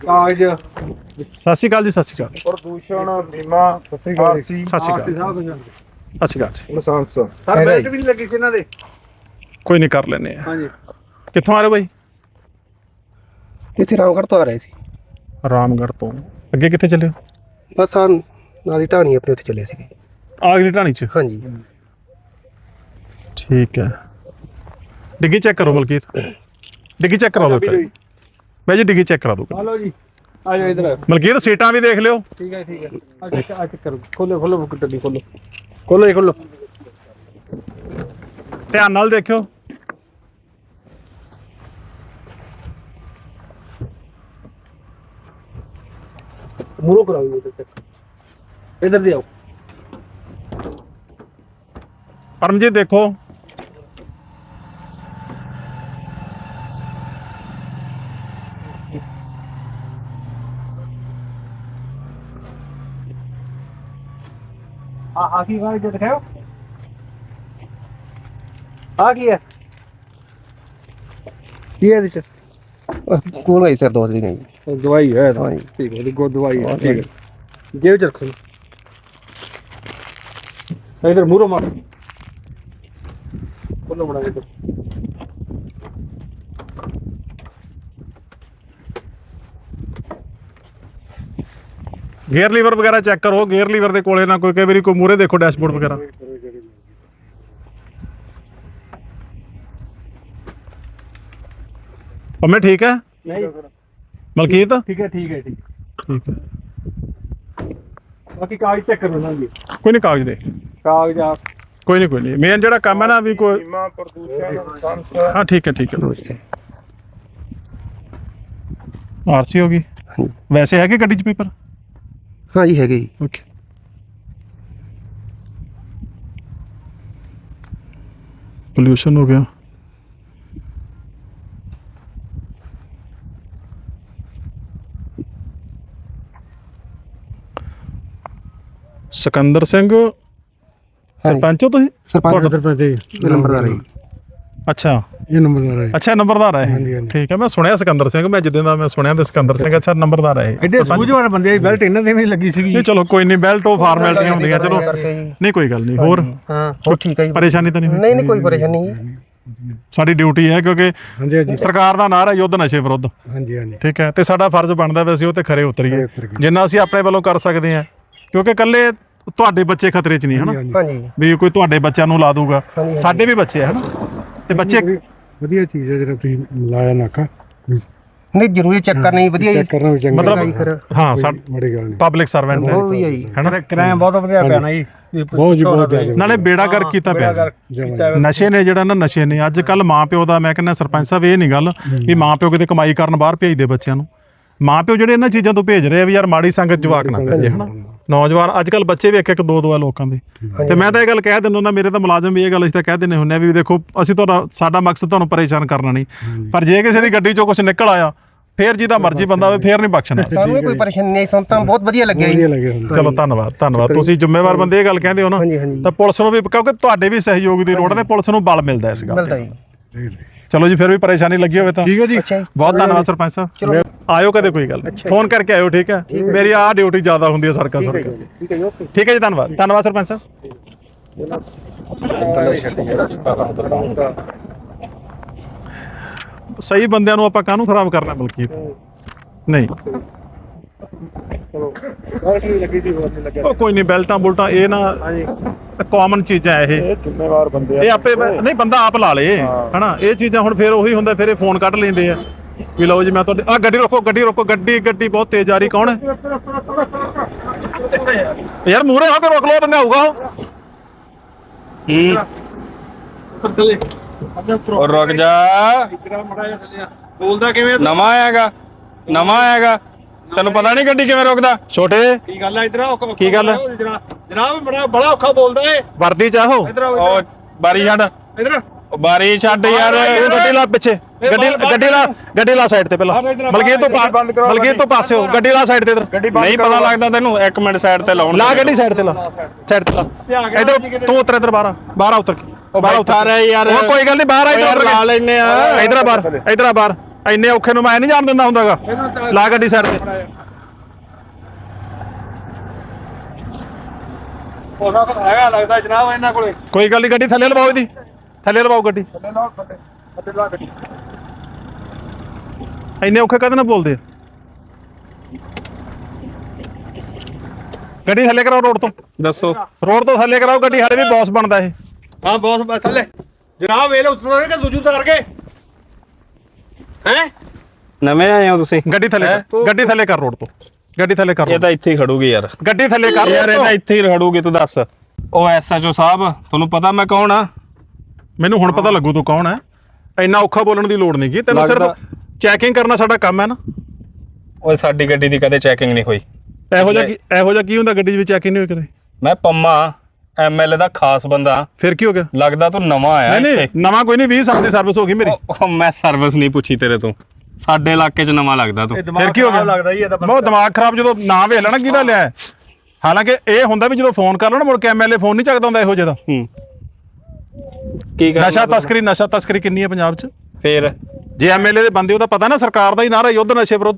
ਕਾਗਜ਼। ਸਤਿ ਸ਼੍ਰੀ ਅਕਾਲ ਜੀ ਸਤਿ ਸ਼੍ਰੀ ਅਕਾਲ। ਪ੍ਰਦੂਸ਼ਣ ਬੀਮਾ ਸਤਿ ਸ੍ਰੀ ਅਕਾਲ ਸਤਿ ਸ਼੍ਰੀ ਅਕਾਲ। ਸਾਹਿਬ ਕੁਝ ਸਤਿ ਸ਼੍ਰੀ ਅਕਾਲ ਜੀ। Licence sir. ਬੈਲਟ ਵੀ ਨਹੀਂ ਲੱਗੀ ਸੀ ਇਹਨਾਂ ਦੇ। ਕੋਈ ਨਹੀਂ ਕਰ ਲੈਨੇ ਆ। ਹਾਂਜੀ। ਕਿੱਥੋਂ ਆ ਰਹੇ ਹੋ ਬਾਈ? ਇੱਥੇ ਰਾਮਗੜ੍ਹ ਤੋਂ ਆ ਰਹੇ ਸੀ। ਰਾਮਗੜ੍ਹ ਤੋਂ। ਅੱਗੇ ਕਿੱਥੇ ਚੱਲੇ ਹੋ? ਬਸ ਆ ਨਾਲੀ ਢਾਣੀ ਆਪਣੇ ਉੱਥੇ ਚੱਲੇ ਸੀਗੇ। ਆਗਲੀ ਢਾਣੀ ਚ? ਹਾਂਜੀ। ਠੀਕ ਹੈ। ਡਿੱਗੀ ਚੈੱਕ ਕਰੋ ਮਲਕੀਤ। ਡਿੱਗੀ ਚੈੱਕ ਕਰਾ ਦਿਓ ਇੱਕ ਵਾਰੀ। ਬਾਈ ਜੀ ਡਿੱਗੀ ਚੈੱਕ ਕਰਾ ਦਿਓ ਹਲੋ ਜੀ ਆ ਜਾਓ ਇਧਰ। ਮਲਕੀਤ ਸੀਟਾਂ ਵੀ ਦੇਖ ਲਿਓ। ਠੀਕ ਹੈ ਠੀਕ ਹੈ। ਆ ਚੈੱਕ ਆ ਚੈੱਕ ਕਰੋ। ਖੋਲੋ ਖੋਲੋ ਬੁੱਕ ਟੱਡੀ ਖੋਲੋ ਖੋਲੋ ਜੀ ਖੋਲੋ ਧਿਆਨ ਨਾਲ ਦੇਖਿਓ। ਮੂਰੋ ਕਰਾਓ ਜੀ ਚੈੱਕ ਇਧਰ ਦੀ ਆਓ। ਪਰਮਜੀਤ ਦੇਖੋ। ਕੀ ਕਾਗਜ਼ ਦਿਖਾਓ ਆ ਕੀ ਹੈ? ਕੀ ਹੈ ਇਹਦੇ ਚ? ਕੋਲ ਆਈ ਸਰ ਦੋ ਦਿਨ ਨਹੀਂ। ਦਵਾਈ ਹੈ। ਹਾਂਜੀ। ਠੀਕ ਹੈ ਗੋ ਦਵਾਈ ਹੈ। ਠੀਕ ਹੈ। ਜੇਬ ਚ ਰੱਖੋ ਇਧਰ ਮੂਰੋ ਮਾਰ। ਖੋਲੋ ਬਣਾ ਇਧਰ। ਗੇਅਰ ਲੀਵਰ ਵਗੈਰਾ ਚੈੱਕ ਕਰੋ ਗੇਅਰ ਲੀਵਰ ਦੇ ਕੋਲੇ ਨਾ ਕੋਈ ਕਈ ਵਾਰੀ ਕੋਈ ਮੂਰੇ ਦੇਖੋ ਡੈਸ਼ਬੋਰਡ ਵਗੈਰਾ। ਪੰਮੇ ਠੀਕ ਹੈ? ਨਹੀਂ। ਮਲਕੀਤ? ਠੀਕ ਹੈ ਠੀਕ ਹੈ ਠੀਕ। ਠੀਕ ਹੈ। ਬਾਕੀ ਕਾਗਜ਼ ਚੈੱਕ ਕਰੋ ਨਾ ਜੀ। ਕੋਈ ਨਹੀਂ ਕਾਗਜ਼ ਦੇ। ਕਾਗਜ਼ ਆ। ਕੋਈ ਨਹੀਂ ਕੋਈ ਨਹੀਂ ਮੇਨ ਜਿਹੜਾ ਕੰਮ ਹੈ ਨਾ ਵੀ ਕੋਈ ਬੀਮਾ ਪ੍ਰਦੂਸ਼ਣ ਹਾਂ। ਠੀਕ ਹੈ ਠੀਕ ਹੈ। ਆਰਸੀ ਹੋ ਗਈ। ਵੈਸੇ ਹੈਗੇ ਗੱਡੀ 'ਚ ਪੇਪਰ ਹਾਂਜੀ ਹੈਗੇ ਜੀ। ਓਕੇ ਪੋਲੂਸ਼ਨ ਹੋ ਗਿਆ। ਸਿਕੰਦਰ ਸਿੰਘ ਸਰਪੰਚ ਹੋ ਤੁਸੀਂ? ਸਰਪੰਚ ਜੀ। ਨੰਬਰਦਾਰ ਹੈ ਜੀ। ਅੱਛਾ। ਇਹ ਨੰਬਰਦਾਰ ਹੈ ਅੱਛਾ ਨੰਬਰਦਾਰ ਹੈ। ਹਾਂਜੀ, ਇਹ। ਹਾਂਜੀ। ਠੀਕ ਹੈ ਮੈਂ ਸੁਣਿਆ ਸਿਕੰਦਰ ਸਿੰਘ ਮੈਂ ਜਿੱਦਾਂ ਦਾ ਮੈਂ ਸੁਣਿਆ ਤੇ ਸਿਕੰਦਰ ਸਿੰਘ ਅੱਛਾ ਨੰਬਰਦਾਰ ਹੈ ਇਹ। ਐਡੇ। ਸੂਝਵਾਨ ਬੰਦੇ ਆ ਬੈਲਟ ਇਹਨਾਂ ਦੇ ਵੀ ਨਹੀਂ ਲੱਗੀ ਸੀਗੀ। ਨਹੀਂ ਚਲੋ ਕੋਈ ਨਹੀਂ ਬੈਲਟ ਉਹ ਫਾਰਮੈਲਿਟੀਆਂ ਹੁੰਦੀਆਂ ਚਲੋ। ਕਰਕੇ ਜੀ। ਨਹੀਂ ਕੋਈ ਗੱਲ ਨਹੀਂ ਹੋਰ? ਹਾਂ ਹੋਰ ਠੀਕ ਹੈ ਜੀ। ਪਰੇਸ਼ਾਨੀ ਤਾਂ ਨਹੀਂ ਹੋਈ? ਨਹੀਂ ਨਹੀਂ ਕੋਈ ਪਰੇਸ਼ਾਨੀ ਨਹੀਂ ਸਾਡੀ ਡਿਊਟੀ ਹੈ ਕਿਉਂਕਿ ਹਾਂਜੀ ਹਾਂਜੀ। ਸਰਕਾਰ ਦਾ ਨਾਰਾ ਯੁੱਧ ਨਸ਼ੇ ਵਿਰੁੱਧ। ਹਾਂਜੀ ਹਾਂਜੀ। ਠੀਕ ਹੈ ਤੇ ਸਾਡਾ ਫਰਜ਼ ਬਣਦਾ ਵੈਸੇ ਅਸੀਂ ਉਹ ਤੇ ਖਰੇ ਉਤਰੀਏ। ਜਿੰਨਾ ਅਸੀਂ ਆਪਣੇ ਵੱਲੋਂ ਕਰ ਸਕਦੇ ਹਾਂ ਕਿਉਂਕਿ ਇਕੱਲੇ ਤੁਹਾਡੇ ਬੱਚੇ ਖਤਰੇ 'ਚ ਨਹੀਂ ਹਨਾ? ਹਾਂਜੀ। ਵੀ ਕੋਈ ਤੁਹਾਡੇ ਬੱਚਿਆਂ ਨੂੰ ਲਾ ਦੂਗਾ ਹਾਂਜੀ, ਹਾਂਜੀ। ਸਾਡੇ ਵੀ ਬੱਚੇ ਆ ਹਨਾ? ਤੇ ਬੱਚੇ ਵਧੀਆ ਚੀਜ਼ ਹੈ ਜਿਹੜਾ ਤੁਸੀਂ ਲਾਇਆ ਨਾਕਾ। ਨਹੀਂ ਜ਼ਰੂਰੀ ਚੈੱਕ ਕਰਨਾ ਜੀ ਵਧੀਆ ਜੀ। ਕਰਨਾ ਵੀ ਚੰਗਾ ਮਤਲਬ ਹਾਂ ਸਾ ਬੜੀ ਗੱਲ ਨਹੀਂ। ਪਬਲਿਕ ਸਰਵੈਂਟ ਬਹੁਤ ਵਧੀਆ ਜੀ। ਹਨਾ ਕਿਰਾਇਆ ਬਹੁਤ ਵਧੀਆ ਪਿਆ ਨਾ ਜੀ। ਬਹੁਤ ਜੀ ਬਹੁਤ ਜ਼ਿਆਦਾ ਨਾਲੇ ਬੇੜਾ ਕਰ ਕੀਤਾ ਪਿਆ ਜੀ। ਨਸ਼ੇ ਨੇ ਜਿਹੜਾ ਨਾ ਨਸ਼ੇ ਨੇ। ਅੱਜ ਕੱਲ ਮਾਂ ਪਿਓ ਦਾ ਮੈਂ ਕਹਿੰਦਾ ਸਰਪੰਚ ਸਾਹਿਬ ਇਹ ਨਹੀਂ ਗੱਲ ਵੀ ਮਾਂ ਪਿਓ ਕਿਤੇ ਕਮਾਈ ਕਰਨ ਬਾਹਰ ਭੇਜਦੇ ਬੱਚਿਆਂ ਨੂੰ। ਮਾਂ ਪਿਓ ਜਿਹੜੇ ਇਹਨਾਂ ਚੀਜ਼ਾਂ ਤੋਂ ਭੇਜ ਰਹੇ ਆ ਵੀ ਯਾਰ ਮਾੜੀ ਸੰਗਤ ਜਵਾਕ ਨਾ ਭੇਜੇ ਹਨਾ? ਨੌਜਵਾਨ ਅੱਜ ਕੱਲ ਬੱਚੇ ਵੀ ਇੱਕ ਇੱਕ ਦੋ ਦੋ ਆ ਲੋਕਾਂ ਦੇ। ਤੇ ਮੈਂ ਤਾਂ ਇਹ ਗੱਲ ਕਹਿ ਦਿੰਦਾ ਹੁੰਦਾ ਮੇਰੇ ਤਾਂ ਮੁਲਾਜ਼ਮ ਵੀ ਇਹ ਗੱਲ ਅਸੀਂ ਤਾਂ ਕਹਿ ਦਿੰਦੇ ਹੁੰਦੇ ਆ ਵੀ ਦੇਖੋ ਅਸੀਂ ਤੁਹਾਡਾ ਸਾਡਾ ਮਕਸਦ ਤੁਹਾਨੂੰ ਪਰੇਸ਼ਾਨ ਕਰਨਾ ਨਹੀਂ। ਪਰ ਜੇ ਕਿਸੇ ਦੀ ਗੱਡੀ ਚੋਂ ਕੁਝ ਨਿਕਲ ਆਇਆ ਫੇਰ ਜਿਹਦਾ ਮਰਜ਼ੀ ਬੰਦਾ ਹੋਵੇ ਫੇਰ ਨਹੀਂ ਬਖਸ਼ਣਾ ਸਾਨੂੰ ਕੋਈ ਪਰੇਸ਼ਾਨੀ ਨਹੀਂ ਸਾਨੂੰ ਤਾਂ ਬਹੁਤ ਵਧੀਆ ਲੱਗਿਆ ਜੀ। ਚਲੋ ਧੰਨਵਾਦ ਧੰਨਵਾਦ। ਤੁਸੀਂ ਜ਼ਿੰਮੇਵਾਰ ਬੰਦੇ ਇਹ ਗੱਲ ਕਹਿੰਦੇ ਹੋ ਨਾ ਤਾਂ ਪੁਲਿਸ ਨੂੰ ਵੀ ਕਿਉਂਕਿ ਤੁਹਾਡੇ ਵੀ ਸਹਿਯੋਗ ਦੀ ਲੋੜ ਹੈ ਤੇ ਪੁਲਿਸ ਨੂੰ ਬਲ ਮਿਲਦਾ ਇਸ ਗੱਲ ਮਿਲਦਾ ਜੀ। ਚਲੋ ਜੀ ਫਿਰ ਵੀ ਪਰੇਸ਼ਾਨੀ ਲੱਗੀ ਹੋਵੇ ਤਾਂ। ਠੀਕ ਹੈ ਜੀ। ਅੱਛਾ ਜੀ। ਬਹੁਤ ਧੰਨਵਾਦ ਸਰਪੰਚ ਸਾਹਿਬ। ਆਇਓ ਕਦੇ ਕੋਈ ਗੱਲ ਨਹੀਂ। ਫੋਨ ਕਰਕੇ ਆਇਓ ਠੀਕ ਹੈ? ਮੇਰੀ ਆਹ ਡਿਊਟੀ ਜ਼ਿਆਦਾ ਹੁੰਦੀ ਹੈ ਸੜਕਾਂ ਸੜਕਾਂ ਤੇ। ਠੀਕ ਹੈ ਜੀ ਓਕੇ। ਠੀਕ ਹੈ ਜੀ ਧੰਨਵਾਦ। ਧੰਨਵਾਦ ਸਰਪੰਚ ਸਾਹਿਬ। ਸਹੀ ਬੰਦਿਆਂ ਨੂੰ ਆਪਾਂ ਕਾਹਨੂੰ ਖਰਾਬ ਕਰਨਾ ਬਲਕੀ ਨਹੀਂ। ਚਲੋ ਬਹੁਤ ਠੀਕ ਲੱਗੀ ਸੀ ਹੋਰ ਨਹੀਂ ਲੱਗਿਆ। ਉਹ ਕੋਈ ਨਹੀਂ ਬੈਲਟਾਂ ਬੁਲਟਾਂ ਇਹ ਨਾ ਹਾਂਜੀ। ਕਾਮਨ ਚੀਜ਼ਾਂ ਇਹ। ਇਹ ਜ਼ਿੰਮੇਵਾਰ ਬੰਦੇ ਇਹ ਆਪੇ ਬ- ਨਹੀਂ ਬੰਦਾ ਆਪ ਲਾ ਲੇ। ਹਨਾ ਇਹ ਚੀਜ਼ਾਂ ਹੁਣ ਫਿਰ ਉਹੀ ਹੁੰਦਾ ਫਿਰ ਇਹ ਫੋਨ ਕੱਢ ਲੈਂਦੇ ਆ। ਵੀ ਲਓ ਜੀ ਮੈਂ ਤੁਹਾਡੇ ਆ ਗੱਡੀ ਰੋਕੋ ਗੱਡੀ ਰੋਕੋ ਗੱਡੀ ਗੱਡੀ ਬਹੁਤ ਤੇਜ਼ ਆ ਰਹੀ ਕੌਣ ਹੈ? ਯਾਰ ਮੂਰੇ ਹੋ ਕੇ ਰੋਕ ਲਓ ਤਾਂ ਆਊਗਾ ਉਹ। ਹੂੰ। ਔਰ ਰੁਕ ਜਾ। ਬੋਲਦਾ ਕਿਵੇਂ ਨਵਾਂ ਆਏਗਾ ਨਵਾਂ ਆਏਗਾ ਤੈਨੂੰ ਪਤਾ ਨਹੀਂ ਗੱਡੀ ਕਿਵੇਂ ਰੋਕਦਾ? ਛੋਟੇ। ਕੀ ਗੱਲ ਹੈ ਇਧਰ ਕੀ ਗੱਲ? ਹੈ? ਜਨਾਬ। ਜਨਾਬ ਬੜਾ ਬੜਾ ਔਖਾ ਬੋਲਦਾ ਏ। ਵਰਦੀ ਚਾਹੋ ਇਧਰ ਉਹ ਬਾਰੀ ਛੱਡ। ਇਧਰ। ਉਹ ਬਾਰੀ ਛੱਡ ਯਾਰ। ਤੂੰ ਗੱਡੀ ਲਾ ਪਿੱਛੇ। ਗੱਡੀ ਗੱਡੀ ਲਾ ਗੱਡੀ ਲਾ ਸਾਈਡ ਤੇ ਪਹਿਲਾਂ। ਬਲਕੀ ਤੋਂ ਕਰੋ ਬਲਕੀ ਤੋਂ ਪਾਸੇ ਹੋ। ਗੱਡੀ ਲਾ ਸਾਈਡ ਤੇ ਇਧਰ। ਨਹੀਂ ਪਤਾ ਲੱਗਦਾ ਤੈਨੂੰ। ਇੱਕ ਮਿੰਟ ਸਾਈਡ ਤੇ ਲਾਉਣ ਲਾ ਗੱਡੀ ਸਾਈਡ ਤੇ ਲਾ। ਸਾਈਡ ਤੇ। ਲਾ। ਇਧਰ ਤੂੰ ਉਤਰ ਇਧਰ ਬਾਹਰ ਆ, ਬਾਹਰ ਆ ਉਤਰ। ਕੇ ਬਾਹਰ ਬੈਠਾ ਰਹਿ ਯਾਰ। ਉਹ ਕੋਈ ਗੱਲ ਨਹੀਂ ਬਾਹਰ ਆ ਉਹ ਇਧਰ ਯਾਰ ਉਤਰ ਲਾ ਲੈਨੇ ਆ। ਇਧਰ ਆ ਬਾਹਰ। ਇਧਰ ਆ ਬਾਹਰ। ਇੰਨੇ ਔਖੇ ਨੂੰ ਮੈਂ ਨਹੀਂ ਜਾਣ ਦਿੰਦਾ ਹੁੰਦਾਗਾ। ਲਾ ਗੱਡੀ ਸਾਈਡ ਤੇ। ਉਹਨਾਂ ਕੋਲ ਹੈਗਾ ਲੱਗਦਾ ਜਨਾਬ ਇਹਨਾਂ ਕੋਲੇ। ਕੋਈ ਗੱਲ ਨਹੀਂ ਗੱਡੀ ਥੱਲੇ ਲਵਾਓ ਇਹਦੀ। ਥੱਲੇ ਲਵਾਓ ਗੱਡੀ। ਇੰਨੇ ਔਖੇ ਕਦੇ ਨਾ ਬੋਲਦੇ? ਗੱਡੀ ਥੱਲੇ ਕਰਾਓ ਰੋਡ ਤੋਂ। ਦੱਸੋ। ਰੋਡ ਤੋਂ ਥੱਲੇ ਕਰਾਓ ਗੱਡੀ ਸਾਡੇ ਵੀ ਬੌਸ ਬਣਦਾ ਇਹ। ਹਾਂ ਬੌਸ ਬਸ ਥੱਲੇ। ਜਨਾਬ ਵੇਲੇ ਉਤਰਦਾ ਕਿ ਦੂਜੂ ਉਤਾਰ ਕੇ ਹੈ? ਨਵੇਂ ਆਏ ਹੋ ਤੁਸੀਂ? ਗੱਡੀ ਥੱਲੇ ਕਰ ਗੱਡੀ ਥੱਲੇ ਕਰ ਰੋਡ ਤੋਂ। ਗੱਡੀ ਥੱਲੇ ਕਰ ਇਹ ਤਾਂ ਇੱਥੇ ਹੀ ਖੜੂਗੀ ਯਾਰ। ਗੱਡੀ ਥੱਲੇ ਕਰ ਯਾਰ ਇਹ ਤਾਂ। ਇੱਥੇ ਹੀ ਖੜੂਗੀ ਤੂੰ ਦੱਸ। ਉਹ ਐਸਐਚਓ ਸਾਹਿਬ ਤੁਹਾਨੂੰ ਪਤਾ ਮੈਂ ਕੌਣ ਆ? ਮੈਨੂੰ ਹੁਣ ਪਤਾ ਲੱਗੂ ਤੂੰ ਕੌਣ ਹੈ ਇੰਨਾ ਔਖਾ ਬੋਲਣ ਦੀ ਲੋੜ ਨਹੀਂ ਕੀ ਤੈਨੂੰ ਸਿਰਫ ਚੈਕਿੰਗ ਕਰਨਾ ਸਾਡਾ ਕੰਮ ਹੈ ਨਾ। ਓਏ ਸਾਡੀ ਗੱਡੀ ਦੀ ਕਦੇ ਚੈਕਿੰਗ ਨਹੀਂ ਹੋਈ। ਇਹੋ ਜਿਹਾ ਕੀ ਇਹੋ ਜਿਹਾ ਕੀ ਹੁੰਦਾ ਗੱਡੀ ਦੇ ਵਿੱਚ ਚੈਕਿੰਗ ਨਹੀਂ ਹੋਈ ਕਦੇ? ਮੈਂ ਪੰਮਾ। ਐਮਐਲਏ ਦਾ ਖਾਸ ਬੰਦਾ। ਫਿਰ ਕੀ ਹੋ ਗਿਆ? ਲੱਗਦਾ ਤੂੰ ਨਵਾਂ ਆਇਆ ਨਹੀਂ ਨਹੀਂ ਇੱਥੇ। ਨਵਾਂ ਕੋਈ ਨਹੀਂ 20 ਸਾਲ ਦੀ ਸਰਵਿਸ ਹੋ ਗਈ ਮੇਰੀ। ਉਹ- ਉਹ ਮੈਂ ਸਰਵਿਸ ਨਹੀਂ ਪੁੱਛੀ ਤੇਰੇ ਤੋਂ। ਸਾਡੇ ਇਲਾਕੇ 'ਚ ਨਵਾਂ ਲੱਗਦਾ ਤੂੰ। ਫਿਰ ਕੀ ਹੋ ਗਿਆ? ਲੱਗਦਾ ਜੀ ਇਹ ਤਾਂ ਬਹੁਤ ਦਿਮਾਗ ਖਰਾਬ ਜਦੋਂ ਨਾਂ ਵੇਖ ਲੈਣਾ ਕਿਹਦਾ ਲਿਆ ਹੈ। ਹਾਲਾਂਕਿ ਇਹ ਹੁੰਦਾ ਵੀ ਜਦੋਂ ਫੋਨ ਕਰ ਲਓ ਨਾ ਮੁੜ ਕੇ ਐਮਐਲਏ ਫੋਨ ਨਹੀਂ ਚੱਕਦਾ ਹੁੰਦਾ ਇਹੋ ਜਿਹਦਾ ਹੂੰ। ਕੀ ਨਸ਼ਾ? ਤਸਕਰੀ ਨਸ਼ਾ ਤਸਕਰੀ ਕਿੰਨੀ ਹੈ ਪੰਜਾਬ 'ਚ? ਫੇਰ? ਜੇ ਐਮਐਲਏ ਦੇ ਬੰਦੇ ਉਹਦਾ ਪਤਾ ਨਾ ਸਰਕਾਰ ਦਾ ਹੀ ਨਾਰਾ ਯੁੱਧ ਨਸ਼ੇ ਵਿਰੁੱਧ।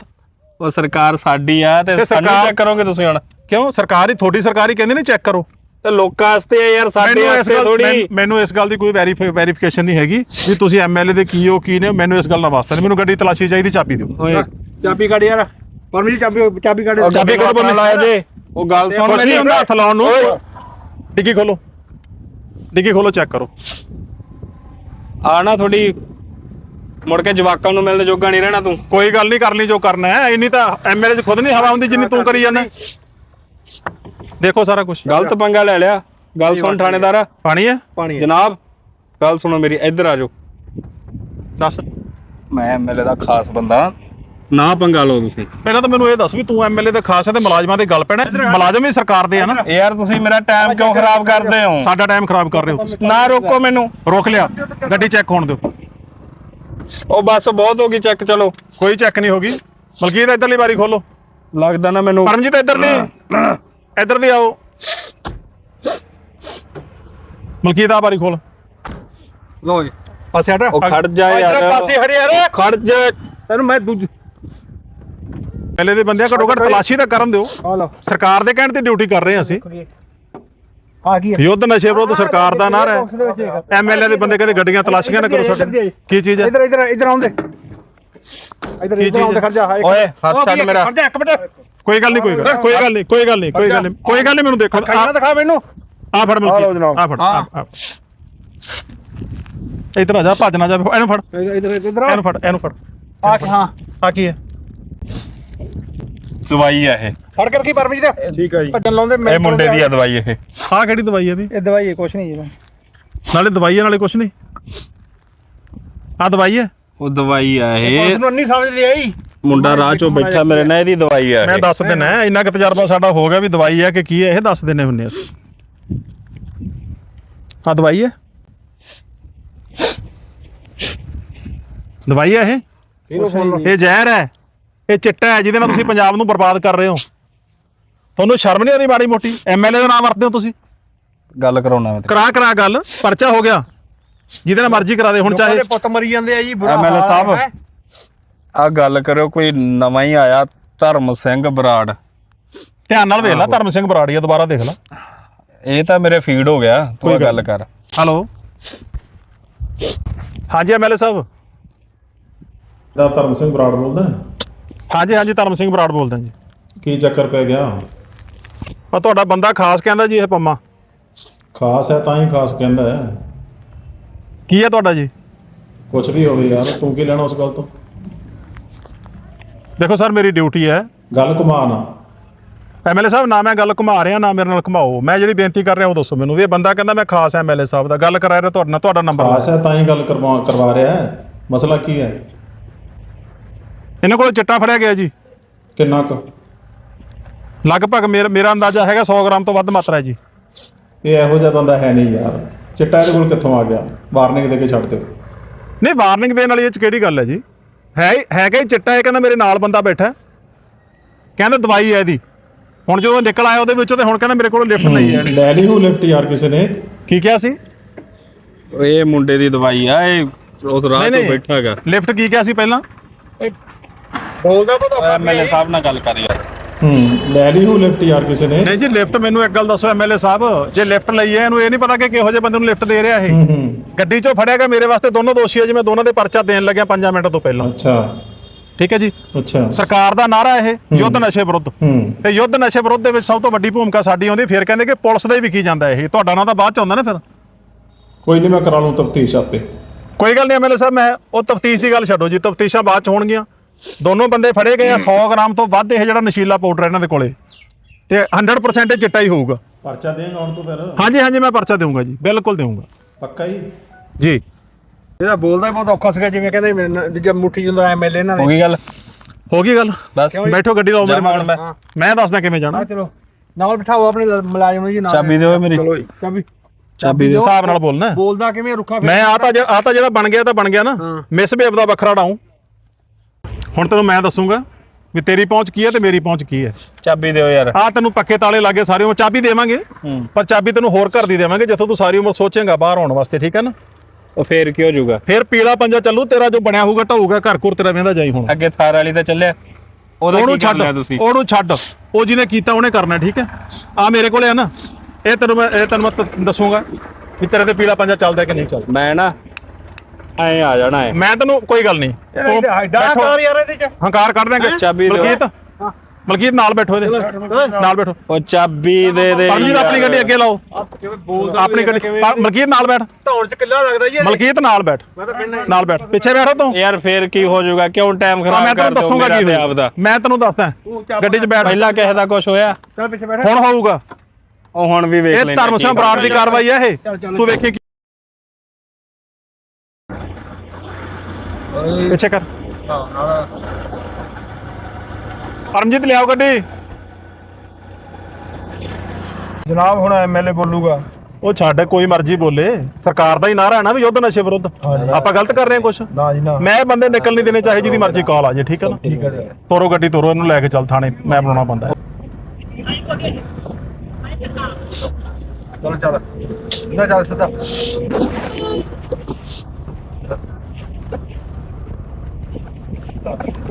ਉਹ ਸਰਕਾਰ ਸਾਡੀ ਆ ਤੇ ਤੇ ਸਾਨੂੰ ਸਰਕਾਰ- ਚੈੱਕ ਕਰੋਗੇ ਤੁਸੀਂ ਹੁਣ? ਕਿਉਂ? ਸਰਕਾਰ ਹੀ ਤੁਹਾਡੀ ਸਰਕਾਰ ਹੀ ਕਹਿੰਦੀ ਨੇ ਚੈੱਕ ਕਰੋ। ਤੇ ਲੋਕਾਂ ਵਾਸਤੇ ਆ ਯਾਰ ਸਾਡੇ ਵਾਸਤੇ ਥੋੜੀ ਮੈਨ- ਇਸ ਗੱਲ ਦੀ ਕੋਈ ਵੈਰੀਫਿਕੇਸ਼ਨ ਨਹੀਂ ਹੈਗੀ ਵੀ ਤੁਸੀਂ ਐਮਐਲਏ ਦੇ ਕੀ ਹੋ ਕੀ ਨੇ ਮੈਨੂੰ ਇਸ ਗੱਲ ਨਾਲ ਵਾਸਤਾ ਨਹੀਂ। ਮੈਨੂੰ ਗੱਡੀ ਤਲਾਸ਼ੀ ਚਾਹੀਦੀ ਚਾਬੀ ਦਿਓ। ਚਾਬੀ ਕੱਢ ਯਾਰ। ਪਰਮੀ ਚਾਬੀ ਚਾਬੀ ਕੱਢ। ਚਾਬੀ ਕੋਲ ਬੋਲ ਲਾਇਆ ਜੇ ਉਹ ਗੱਲ ਸੁਣ ਕੁਛ ਨਹੀਂ ਹੁੰਦਾ ਹੱਥ ਲਾਉਣ ਨੂੰ। ਡਿੱਗੀ ਖੋਲੋ। ਡਿੱਗੀ ਖੋਲੋ ਚੈੱਕ ਕਰੋ। ਆ ਨਾ ਥੋੜੀ ਮੁੜ ਕੇ ਜਵਾਕਾਂ ਨੂੰ ਮਿਲਣ ਜੋਗਾ ਨਹੀਂ ਰਹਿਣਾ ਤੂੰ। ਕੋਈ ਗੱਲ ਨਹੀਂ ਕਰਨੀ ਜੋ ਕਰਨਾ ਹੈ। ਇੰਨੀ ਤਾਂ ਐਮਐਲਏ 'ਚ ਖੁਦ ਨਹੀਂ ਹਵਾ ਹੁੰਦੀ ਜਿੰਨੀ ਤੂੰ ਕਰੀ ਜਾਂਦਾ ਦੇਖੋ ਸਾਰਾ ਕੁਝ ਗਲਤ ਪੰਗਾ ਲੈ ਲਿਆ। ਗੱਲ ਸੁਣ ਥਾਣੇਦਾਰ। ਪਾਣੀ ਹੈ? ਪਾਣੀ ਜਨਾਬ ਗੱਲ ਸੁਣੋ ਮੇਰੀ ਇੱਧਰ ਆ ਜਾਓ। ਦੱਸ। ਮੈਂ ਐਮਐਲਏ ਦਾ ਖਾਸ ਬੰਦਾ। ਨਾ ਪੰਗਾ ਲਓ ਤੁਸੀਂ। ਪਹਿਲਾਂ ਤਾਂ ਮੈਨੂੰ ਇਹ ਦੱਸ ਵੀ ਤੂੰ ਐਮਐਲਏ ਦੇ ਖਾਸ ਹੈ ਤੇ ਮੁਲਾਜ਼ਮਾਂ ਦੇ ਗੱਲ ਪੈਣਾ ਮੁਲਾਜ਼ਮ ਵੀ ਸਰਕਾਰ ਦੇ ਆ ਨਾ। ਯਾਰ ਤੁਸੀਂ ਮੇਰਾ ਟਾਈਮ ਕਿਉਂ ਖਰਾਬ ਕਰਦੇ ਹੋ? ਸਾਡਾ ਟਾਈਮ ਖਰਾਬ ਕਰ ਰਹੇ ਹੋ ਤੁਸੀਂ। ਨਾ ਰੋਕੋ ਮੈਨੂੰ। ਰੋਕ ਲਿਆ। ਗੱਡੀ ਚੈੱਕ ਹੋਣ ਦਿਓ। ਉਹ ਬਸ ਬਹੁਤ ਹੋ ਗਈ ਚੈੱਕ ਚਲੋ। ਕੋਈ ਚੈੱਕ ਨਹੀਂ ਹੋਗੀ ਮਲਕੀਤ ਇਧਰਲੀ ਬਾਰੀ ਖੋਲੋ। ਲੱਗਦਾ ਨਾ ਮੈਨੂੰ। ਪਰਮਜੀਤ ਇੱਧਰ ਦੀ ਇੱਧਰ ਦੀ ਆਓ। ਮਲਕੀਤ ਆ ਬਾਰੀ ਖੋਲ। ਲੋ ਜੀ। ਪਾਸੇ ਹਟ। ਉਹ ਖੜ ਜਾ ਯਾਰ। ਪਾਸੇ ਹਟ ਯਾਰ। ਖੜ ਜਾ। ਤੈਨੂੰ ਮੈਂ ਦੂਜ ਪਹਿਲੇ ਦੇ ਬੰਦਿਆਂ ਘੱਟੋ ਘੱਟ ਤਲਾਸ਼ੀ ਤਾਂ ਕਰਨ ਦਿਓ। ਆ ਲੋ ਸਰਕਾਰ ਦੇ ਕਹਿਣ ਤੇ ਡਿਊਟੀ ਕਰ ਰਹੇ ਹਾਂ ਅਸੀਂ। ਆ ਕੀ ਯੁੱਧ ਨਸ਼ੇ ਵਿਰੁੱਧ ਸਰਕਾਰ ਦਾ ਨਾਰਾ ਹੈ। ਐਮਐਲਏ ਦੇ ਬੰਦੇ ਕਹਿੰਦੇ ਗੱਡੀਆਂ ਤਲਾਸ਼ੀਆਂ ਨਾ ਕਰੋ ਸਾਡੇ। ਕੀ ਚੀਜ਼ ਹੈ? ਇਧਰ ਇਧਰ ਇਧਰ ਆਉਂਦੇ। ਇਧਰ ਇਧਰ ਆਉਂਦੇ ਖੜ ਜਾ ਓਏ ਹੱਥ ਛੱਡ ਮੇਰਾ। ਖੜ ਜਾ ਇੱਕ ਮਿੰਟ। ਕੋਈ ਗੱਲ ਨਹੀਂ ਕੋਈ ਗੱਲ ਕੋਈ ਗੱਲ ਨਹੀਂ ਕੋਈ ਗੱਲ ਨਹੀਂ ਕੋਈ ਗੱਲ ਨਹੀਂ ਕੋਈ ਗੱਲ ਨਹੀਂ ਮੈਨੂੰ ਦੇਖੋ। ਖਾਣਾ ਦਿਖਾ ਮੈਨੂੰ। ਆ ਫੜ ਆ ਜਨਾਬ। ਆ ਫੜ ਆ ਆ। ਇੱਧਰ ਆ ਜਾ ਭੱਜ ਨਾ ਜਾ ਇਹਨੂੰ ਫੜ। ਇਧਰ ਇਧਰ ਇਹਨੂੰ ਫੜ ਇਹਨੂੰ ਫੜ। ਆ ਕੀ ਹਾਂ। ਆ ਕੀ ਹੈ? ਦਵਾਈ ਆ ਇਹ। ਫੜ ਕੇ ਰੱਖੀ ਪਰਮਜੀਤ। ਠੀਕ ਹੈ ਜੀ। ਭੱਜਣ ਲਾਉਂਦੇ ਇਹ ਮੁੰਡੇ ਦੀ ਆ ਦਵਾਈ ਇਹ। ਆ ਕਿਹੜੀ ਦਵਾਈ ਹੈ ਵੀ? ਇਹ ਦਵਾਈ ਹੈ ਕੁਛ ਨਹੀਂ ਜੀ ਨਾਲੇ ਦਵਾਈ ਹੈ ਨਾਲੇ ਕੁਛ ਨਹੀਂ। ਆ ਦਵਾਈ ਹੈ? ਉਹ ਦਵਾਈ ਆ ਉਸ ਇਹ ਨੂੰ ਨਹੀਂ ਸਮਝਦੀ ਆਈ। ਮੁੰਡਾ ਰਾਹ ਚੋਂ ਬੈਠਾ ਮੇਰੇ ਨਾਲ ਇਹਦੀ ਦਵਾਈ ਆ ਮੈਂ ਇਹ। ਦੱਸ ਦਿੰਨਾ ਹੈ, ਇੰਨਾ ਕੁ ਤਜਰਬਾ ਸਾਡਾ ਹੋ ਗਿਆ ਵੀ ਦਵਾਈ ਹੈ ਕਿ ਕੀ ਹੈ ਇਹ ਦੱਸ ਦਿੰਨੇ ਹੁੰਨੇ ਅਸੀਂ। ਆ ਦਵਾਈ ਹੈ ਦਵਾਈ ਹੈ ਇਹ? ਇਹਨੂੰ ਫੋਨ ਲਓ। ਇਹ ਜ਼ਹਿਰ ਹੈ। ਇਹ ਚਿੱਟਾ ਹੈ ਜਿਹਦੇ ਨਾਲ ਤੁਸੀਂ ਪੰਜਾਬ ਨੂੰ ਬਰਬਾਦ ਕਰ ਰਹੇ ਹੋ। ਤੁਹਾਨੂੰ ਸ਼ਰਮ ਨਹੀਂ ਆਉਂਦੀ ਮਾੜੀ ਮੋਟੀ? ਐਮਐਲਏ ਦਾ ਨਾਮ ਵਰਤਦੇ ਹੋ ਤੁਸੀਂ? ਗੱਲ ਕਰਾਉਣਾ ਮੈਂ ਕਰਾ ਕਰਾ ਗੱਲ ਪਰਚਾ ਹੋ ਗਿਆ। ਜਿਹਦੇ ਨਾਲ ਮਰਜ਼ੀ ਕਰਾ ਦੇ ਹੁਣ ਚਾਹੇ ਪੁੱਤ ਮਰੀ ਜਾਂਦੇ ਆ ਜੀ ਬੁਰਾ ਐਮਐਲਏ ਸਾਹਿਬ। ਆ ਗੱਲ ਕਰਿਓ ਕੋਈ ਨਵਾਂ ਹੀ ਆਇਆ ਧਰਮ ਸਿੰਘ ਬਰਾੜ। ਧਿਆਨ ਨਾਲ ਵੇਖ ਲੈ ਧਰਮ ਸਿੰਘ ਬਰਾੜੀਆ ਦੁਬਾਰਾ ਦੇਖ ਲੈ। ਇਹ ਤਾਂ ਮੇਰੇ ਫੀਡ ਹੋ ਗਿਆ ਤੂੰ ਇਹ ਗੱਲ ਗੱਲ ਕਰ। ਹੈਲੋ। ਹਾਂਜੀ ਐਮਐਲਏ ਸਾਹਿਬ। ਦਾ ਧਰਮ ਸਿੰਘ ਬਰਾੜ ਬੋਲਦਾ ਹਾਂਜੀ ਹਾਂਜੀ ਧਰਮ ਸਿੰਘ ਬਰਾੜ ਬੋਲਦਾ ਜੀ। ਕੀ ਚੱਕਰ ਪੈ ਗਿਆ? ਆ ਤੁਹਾਡਾ ਬੰਦਾ ਖਾਸ ਕਹਿੰਦਾ ਜੀ ਇਹ ਪੰਮਾ। ਖਾਸ ਹੈ ਤਾਂ ਹੀ ਖਾਸ ਕਹਿੰਦਾ ਹੈ। ਕੀ ਹੈ ਤੁਹਾਡਾ ਜੀ? ਕੁਝ ਵੀ ਹੋਵੇ ਯਾਰ ਤੂੰ ਕੀ ਲੈਣਾ ਉਸ ਗੱਲ ਤੋਂ? ਦੇਖੋ ਸਰ ਮੇਰੀ ਡਿਊਟੀ ਹੈ। ਗੱਲ ਘੁਮਾਣਾ ਐਮਐਲਏ ਸਾਹਿਬ ਨਾ ਮੈਂ ਗੱਲ ਘੁਮਾ ਰਿਹਾ ਨਾ ਮੇਰੇ ਨਾਲ ਘੁਮਾਓ। ਮੈਂ ਜਿਹੜੀ ਬੇਨਤੀ ਕਰ ਰਿਹਾ ਉਹ ਦੱਸੋ ਮੈਨੂੰ ਵੀ। ਇਹ ਬੰਦਾ ਕਹਿੰਦਾ ਮੈਂ ਖਾਸ ਐਮਐਲਏ ਸਾਹਿਬ ਦਾ। ਗੱਲ ਕਰਾ ਰਿਹਾ ਤੁਹਾਡੇ ਨਾਲ ਤੁਹਾਡਾ ਨੰਬਰ ਖਾਸ ਹੈ ਤਾਂ ਹੀ ਗੱਲ ਕਰਵਾ ਕਰਵਾ ਰਿਹਾ ਹੈ। ਮਸਲਾ ਕੀ ਹੈ? ਇਹਨਾਂ ਕੋਲ ਚਿੱਟਾ ਫੜਿਆ ਗਿਆ ਜੀ। ਕਿੰਨਾ ਕੁ? ਲਗਭਗ ਮੇਰਾ ਮੇਰਾ ਅੰਦਾਜ਼ਾ ਹੈਗਾ 100 ਗ੍ਰਾਮ ਤੋਂ ਵੱਧ ਮਾਤਰਾ ਹੈ ਜੀ। ਇਹ ਇਹੋ ਜਿਹਾ ਬੰਦਾ ਹੈ ਨਹੀਂ ਯਾਰ। ਚਿੱਟਾ ਇਹਦੇ ਕੋਲ ਕਿੱਥੋਂ ਆ ਗਿਆ? ਵਾਰਨਿੰਗ ਦੇ ਕੇ ਛੱਡ ਦਿਓ। ਨਹੀਂ ਵਾਰਨਿੰਗ ਦੇਣ ਵਾਲੀ ਇਹ ਚ ਕਿਹੜੀ ਗੱਲ ਹੈ ਜੀ? ਹੈ ਹੈਗਾ ਹੀ ਚਿੱਟਾ ਇਹ ਕਹਿੰਦਾ ਮੇਰੇ ਨਾਲ ਬੰਦਾ ਬੈਠਾ ਹੈ। ਕਹਿੰਦਾ ਦਵਾਈ ਹੈ ਇਹਦੀ। ਹੁਣ ਜਦੋਂ ਨਿਕਲ ਆਇਆ ਉਹਦੇ ਵਿੱਚੋਂ ਤੇ ਹੁਣ ਕਹਿੰਦਾ ਮੇਰੇ ਕੋਲ ਲਿਫਟ ਨਹੀਂ ਹੈ ਲੈ ਲਈ ਹੋ ਲਿਫਟ ਯਾਰ ਕਿਸੇ ਨੇ। ਕੀ ਕਿਹਾ ਸੀ? ਇਹ ਮੁੰਡੇ ਦੀ ਦਵਾਈ ਆ ਇਹ ਉਹ ਰਾਤ ਤੋਂ ਬੈਠਾ ਹੈਗਾ। ਲਿਫਟ ਕੀ ਕਿਹਾ ਸੀ ਪਹਿਲਾਂ? ਬੋਲਦਾ ਪਤਾ ਐਮਐਲਏ ਸਾਹਿਬ ਨਾਲ ਗੱਲ ਕਰ ਯਾਰ। ਹੂੰ। ਲੈ ਲਈ ਹੋ ਲਿਫਟ ਯਾਰ ਕਿਸੇ ਨੇ। ਨਹੀਂ ਜੀ ਲਿਫਟ ਮੈਨੂੰ ਇੱਕ ਗੱਲ ਦੱਸੋ ਐਮਐਲਏ ਸਾਹਿਬ। ਜੇ ਲਿਫਟ ਲਈ ਹੈ ਇਹਨੂੰ ਇਹ ਨਹੀਂ ਪਤਾ ਕਿ ਕਿਹੋ ਜਿਹੇ ਬੰਦੇ ਨੂੰ ਲਿਫਟ ਦੇ ਰਿਹਾ ਇਹ। ਗੱਡੀ 'ਚੋਂ ਫੜਿਆ ਗਿਆ ਮੇਰੇ ਵਾਸਤੇ ਦੋਨੋਂ ਦੋਸ਼ੀ ਹੈ ਜੀ ਮੈਂ ਦੋਨਾਂ ਦੇ ਪਰਚਾ ਦੇਣ ਲੱਗਿਆ 5 ਮਿੰਟ ਤੋਂ ਪਹਿਲਾਂ। ਅੱਛਾ। ਠੀਕ ਹੈ ਜੀ? ਅੱਛਾ। ਸਰਕਾਰ ਦਾ ਨਾਰਾ ਇਹ ਯੁੱਧ ਨਸ਼ੇ ਵਿਰੁੱਧ। ਤੇ ਯੁੱਧ ਨਸ਼ੇ ਵਿਰੁੱਧ ਦੇ ਵਿੱਚ ਸਭ ਤੋਂ ਵੱਡੀ ਭੂਮਿਕਾ ਸਾਡੀ ਆਉਂਦੀ ਫਿਰ ਕਹਿੰਦੇ ਕਿ ਪੁਲਿਸ ਦਾ ਹੀ ਵਿਕੀ ਜਾਂਦਾ ਇਹ। ਤੁਹਾਡਾ ਨਾਂ ਤਾਂ ਬਾਅਦ ਚ ਆਉਂਦਾ ਨਾ ਫਿਰ। ਕੋਈ ਨਹੀਂ ਮੈਂ ਕਰਾ ਲੂੰ ਤਫਤੀਸ਼ ਆਪੇ। ਕੋਈ ਗੱਲ ਨਹੀਂ ਐਮਐਲਏ ਸਾਹਿਬ ਮੈਂ ਉਹ ਤਫਤੀਸ਼ ਦੀ ਗੱਲ ਛੱਡੋ ਜੀ ਤਫਤੀਸ਼ਾਂ ਬਾਅਦ ਚ ਹੋਣਗੀਆਂ। ਦੋਨੋਂ ਬੰਦੇ ਫੜੇ ਗਏ ਆ 100 ਗ੍ਰਾਮ ਤੋਂ ਵੱਧ ਇਹ ਜਿਹੜਾ ਨਸ਼ੀਲਾ ਪਾਊਡਰ ਇਹਨਾਂ ਦੇ ਕੋਲੇ। ਤੇ 100% ਇਹ ਚਿੱਟਾ ਹੀ ਹੋਊਗਾ। ਪਰਚਾ ਦੇਣ ਆਉਣ ਤੋਂ ਫਿਰ? ਹਾਂਜੀ ਹਾਂਜੀ ਮੈਂ ਪਰਚਾ ਦੇਵਾਂਗਾ ਜੀ ਬਿਲਕੁਲ ਦੇਵਾਂਗਾ ਪੱਕਾ ਹੀ? ਜੀ। ਇਹਦਾ ਬੋਲਦਾ ਹੀ ਬਹੁਤ ਔਖਾ ਸੀਗਾ ਜਿਵੇਂ ਕਹਿੰਦੇ ਮੇਰੇ ਨਾਲ ਦੂਜਾ ਮੁੱਠੀ ਜਿੰਦਾ ਐਮਐਲਏ ਇਹਨਾਂ ਹੋ ਦੇ ਗਈ ਗੱਲ। ਹੋ ਗਈ ਗੱਲ। ਬਸ। ਬੈਠੋ ਗੱਡੀ ਲਾਓ ਮੇਰੇ ਮਗਰ ਮੈਂ। ਮੈਂ ਦੱਸਦਾ ਕਿਵੇਂ ਜਾਣਾ। ਆ ਚਲੋ ਨਾਲ ਬਿਠਾਓ ਆਪਣੇ ਮੁਲਾਜ਼ਮ ਨੂੰ ਜੀ ਨਾਲ। ਚਾਬੀ ਦਿਓ ਮੇਰੀ। ਚਲੋ ਜੀ, ਚਾਬੀ। ਚਾਬੀ ਦਿਓ। ਹਿਸਾਬ ਨਾਲ ਬੋਲਣਾ। ਬੋਲਦਾ ਕਿਵੇਂ ਰੁੱਖਾ ਫਿਰ। ਮੈਂ ਆ ਤਾਂ ਆ ਤਾਂ ਜਿਹੜਾ ਬਣ ਗਿਆ ਤਾਂ ਬਣ ਗਿਆ ਨਾ। ਹਾਂ। ਮਿਸ ਬੇਬ ਦਾ ਵੱਖਰਾ ਡਾਉਂ ਹੁਣ ਤੈਨੂੰ ਮੈਂ ਦੱਸੂਗਾ ਵੀ ਤੇਰੀ ਪਹੁੰਚ ਕੀ ਹੈ ਤੇ ਮੇਰੀ ਪਹੁੰਚ ਕੀ ਹੈ। ਚਾਬੀ ਦਿਓ ਯਾਰ। ਆ ਤੈਨੂੰ ਪੱਕੇ ਤਾਲੇ ਲਾਗੇ ਸਾਰੀ ਉਮਰ ਚਾਬੀ ਦੇਵਾਂਗੇ। ਪਰ ਚਾਬੀ ਤੈਨੂੰ ਹੋਰ ਘਰ ਦੀ ਦੇਵਾਂਗੇ ਜਿੱਥੋਂ ਤੂੰ ਸਾਰੀ ਉਮਰ ਸੋਚੇਂਗਾ ਬਾਹਰ ਆਉਣ ਵਾਸਤੇ ਠੀਕ ਹੈ ਨਾ? ਉਹ ਫੇਰ ਕੀ ਹੋ ਜਾਊਗਾ? ਫਿਰ ਪੀਲਾ ਪੰਜਾ ਚੱਲੂ ਤੇਰਾ ਜੋ ਬਣਿਆ ਹੋਊਗਾ ਢਾਊਗਾ ਘਰ ਘੁਰ ਤੇਰਾ ਵੇਂਦਾ ਜਾਈ ਹੁਣ। ਅੱਗੇ ਥਾਰ ਵਾਲੀ ਤਾਂ ਚੱਲਿਆ। ਉਹਦਾ ਉਹਨੂੰ ਕੀ ਕਰ ਲਿਆ ਤੁਸੀਂ? ਉਹਨੂੰ ਛੱਡ। ਉਹ ਜਿਹਨੇ ਕੀਤਾ ਉਹਨੇ ਕਰਨਾ ਠੀਕ ਹੈ? ਆ ਮੇਰੇ ਕੋਲੇ ਆ ਨਾ। ਇਹ ਤੈਨੂੰ ਮੈਂ ਇਹ ਤੈਨੂੰ ਮੈਂ ਦੱਸੂਗਾ ਵੀ ਤੇਰੇ ਤੇ ਪੀਲਾ ਪੰਜਾ ਚੱਲਦਾ ਕਿ ਨਹੀਂ ਚੱਲਦਾ। ਮੈਂ ਨਾ ਐ ਆ ਜਾਣਾ ਹੈ ਮੈਂ ਤੈਨੂੰ ਕੋਈ ਗੱਲ ਨਹੀਂ। ਤੂੰ ਬੈਠੋ। ਕਾਰ ਯਾਰ ਇਹਦੇ ਚ। ਹੰਕਾਰ ਕੱਢ ਦੇਂਗੇ ਚਾਬੀ ਦਿਓ। ਮਲਕੀਤ ਮਲਕੀਤ ਨਾਲ ਬੈਠੋ ਇਹਦੇ। ਨਾਲ ਬੈਠੋ। ਉਹ ਚਾਬੀ ਦੇ ਦੇ ਪਰਮਜੀਤ ਆਪਣੀ। ਗੱਡੀ ਅੱਗੇ ਲਾਓ। ਆਪਣੀ ਗੱਡੀ ਮਲਕੀਤ ਨਾਲ ਬੈਠ। ਧੌਣ ਚ ਕਿੱਲਾ ਲੱਗਦਾ ਜੀ। ਮਲਕੀਤ ਨਾਲ ਬੈਠ। ਮੈਂ ਨਾਲ ਬੈਠ। ਪਿੱਛੇ ਬੈਠੋ ਤੂੰ ਯਾਰ ਫੇਰ ਕੀ ਹੋ ਜਾਊਗਾ? ਕਿਉਂ ਟਾਈਮ ਖਰਾਬ ਮੈਂ ਕਰ ਤੈਨੂੰ ਦੋ ਦੱਸੂਗਾ ਕੀ। ਆਪਦਾ? ਮੈਂ ਤੈਨੂੰ ਦੱਸਦਾ। ਗੱਡੀ 'ਚ ਬੈਠ। ਪਹਿਲਾਂ ਕਿਸੇ ਦਾ ਕੁਝ ਹੋਇਆ? ਚੱਲ ਪਿੱਛੇ ਬੈਠ। ਹੁਣ ਹੋਊਗਾ। ਉਹ ਹੁਣ ਵੀ ਵੇਖ ਇਹ ਲੈਣਾ ਧਰਮ ਸਿੰਘ ਬਰਾੜ ਦੀ ਕਾਰਵਾਈ ਹੈ ਇਹ। ਤੂੰ ਵੇਖੀ ਪਿੱਛੇ ਕਰ। ਪਰਮਜੀਤ ਲਿਆਓ ਗੱਡੀ। ਜਨਾਬ ਹੁਣ ਐਮਐਲਏ ਬੋਲੂਗਾ। ਉਹ ਛੱਡ ਕੋਈ ਮਰਜ਼ੀ ਬੋਲੇ। ਸਰਕਾਰ ਦਾ ਹੀ ਨਾਰਾ ਹੈ ਨਾ ਵੀ ਯੁੱਧ ਨਸ਼ੇ ਵਿਰੁੱਧ। ਆਪਾਂ ਗਲਤ ਕਰ ਰਹੇ ਹਾਂ ਕੁਛ? ਨਾ ਜੀ ਨਾ। ਮੈਂ ਬੰਦੇ ਨਿਕਲ ਨਹੀਂ ਦੇਣੇ ਚਾਹੇ ਜਿਹਦੀ ਮਰਜ਼ੀ ਕਾਲ ਆ ਜੇ ਠੀਕ ਹੈ ਨਾ? ਠੀਕ ਹੈ ਜੀ। ਤੋਰੋ ਗੱਡੀ ਤੋਰੋ ਇਹਨੂੰ ਲੈ ਕੇ ਚੱਲ ਥਾਣੇ। ਮੈਂ ਬਣਾਉਣਾ ਬੰਦਾ। ਚਲੋ ਚੱਲ। ਸਿੱਧਾ ਚੱਲ ਸਿੱਧਾ। stop.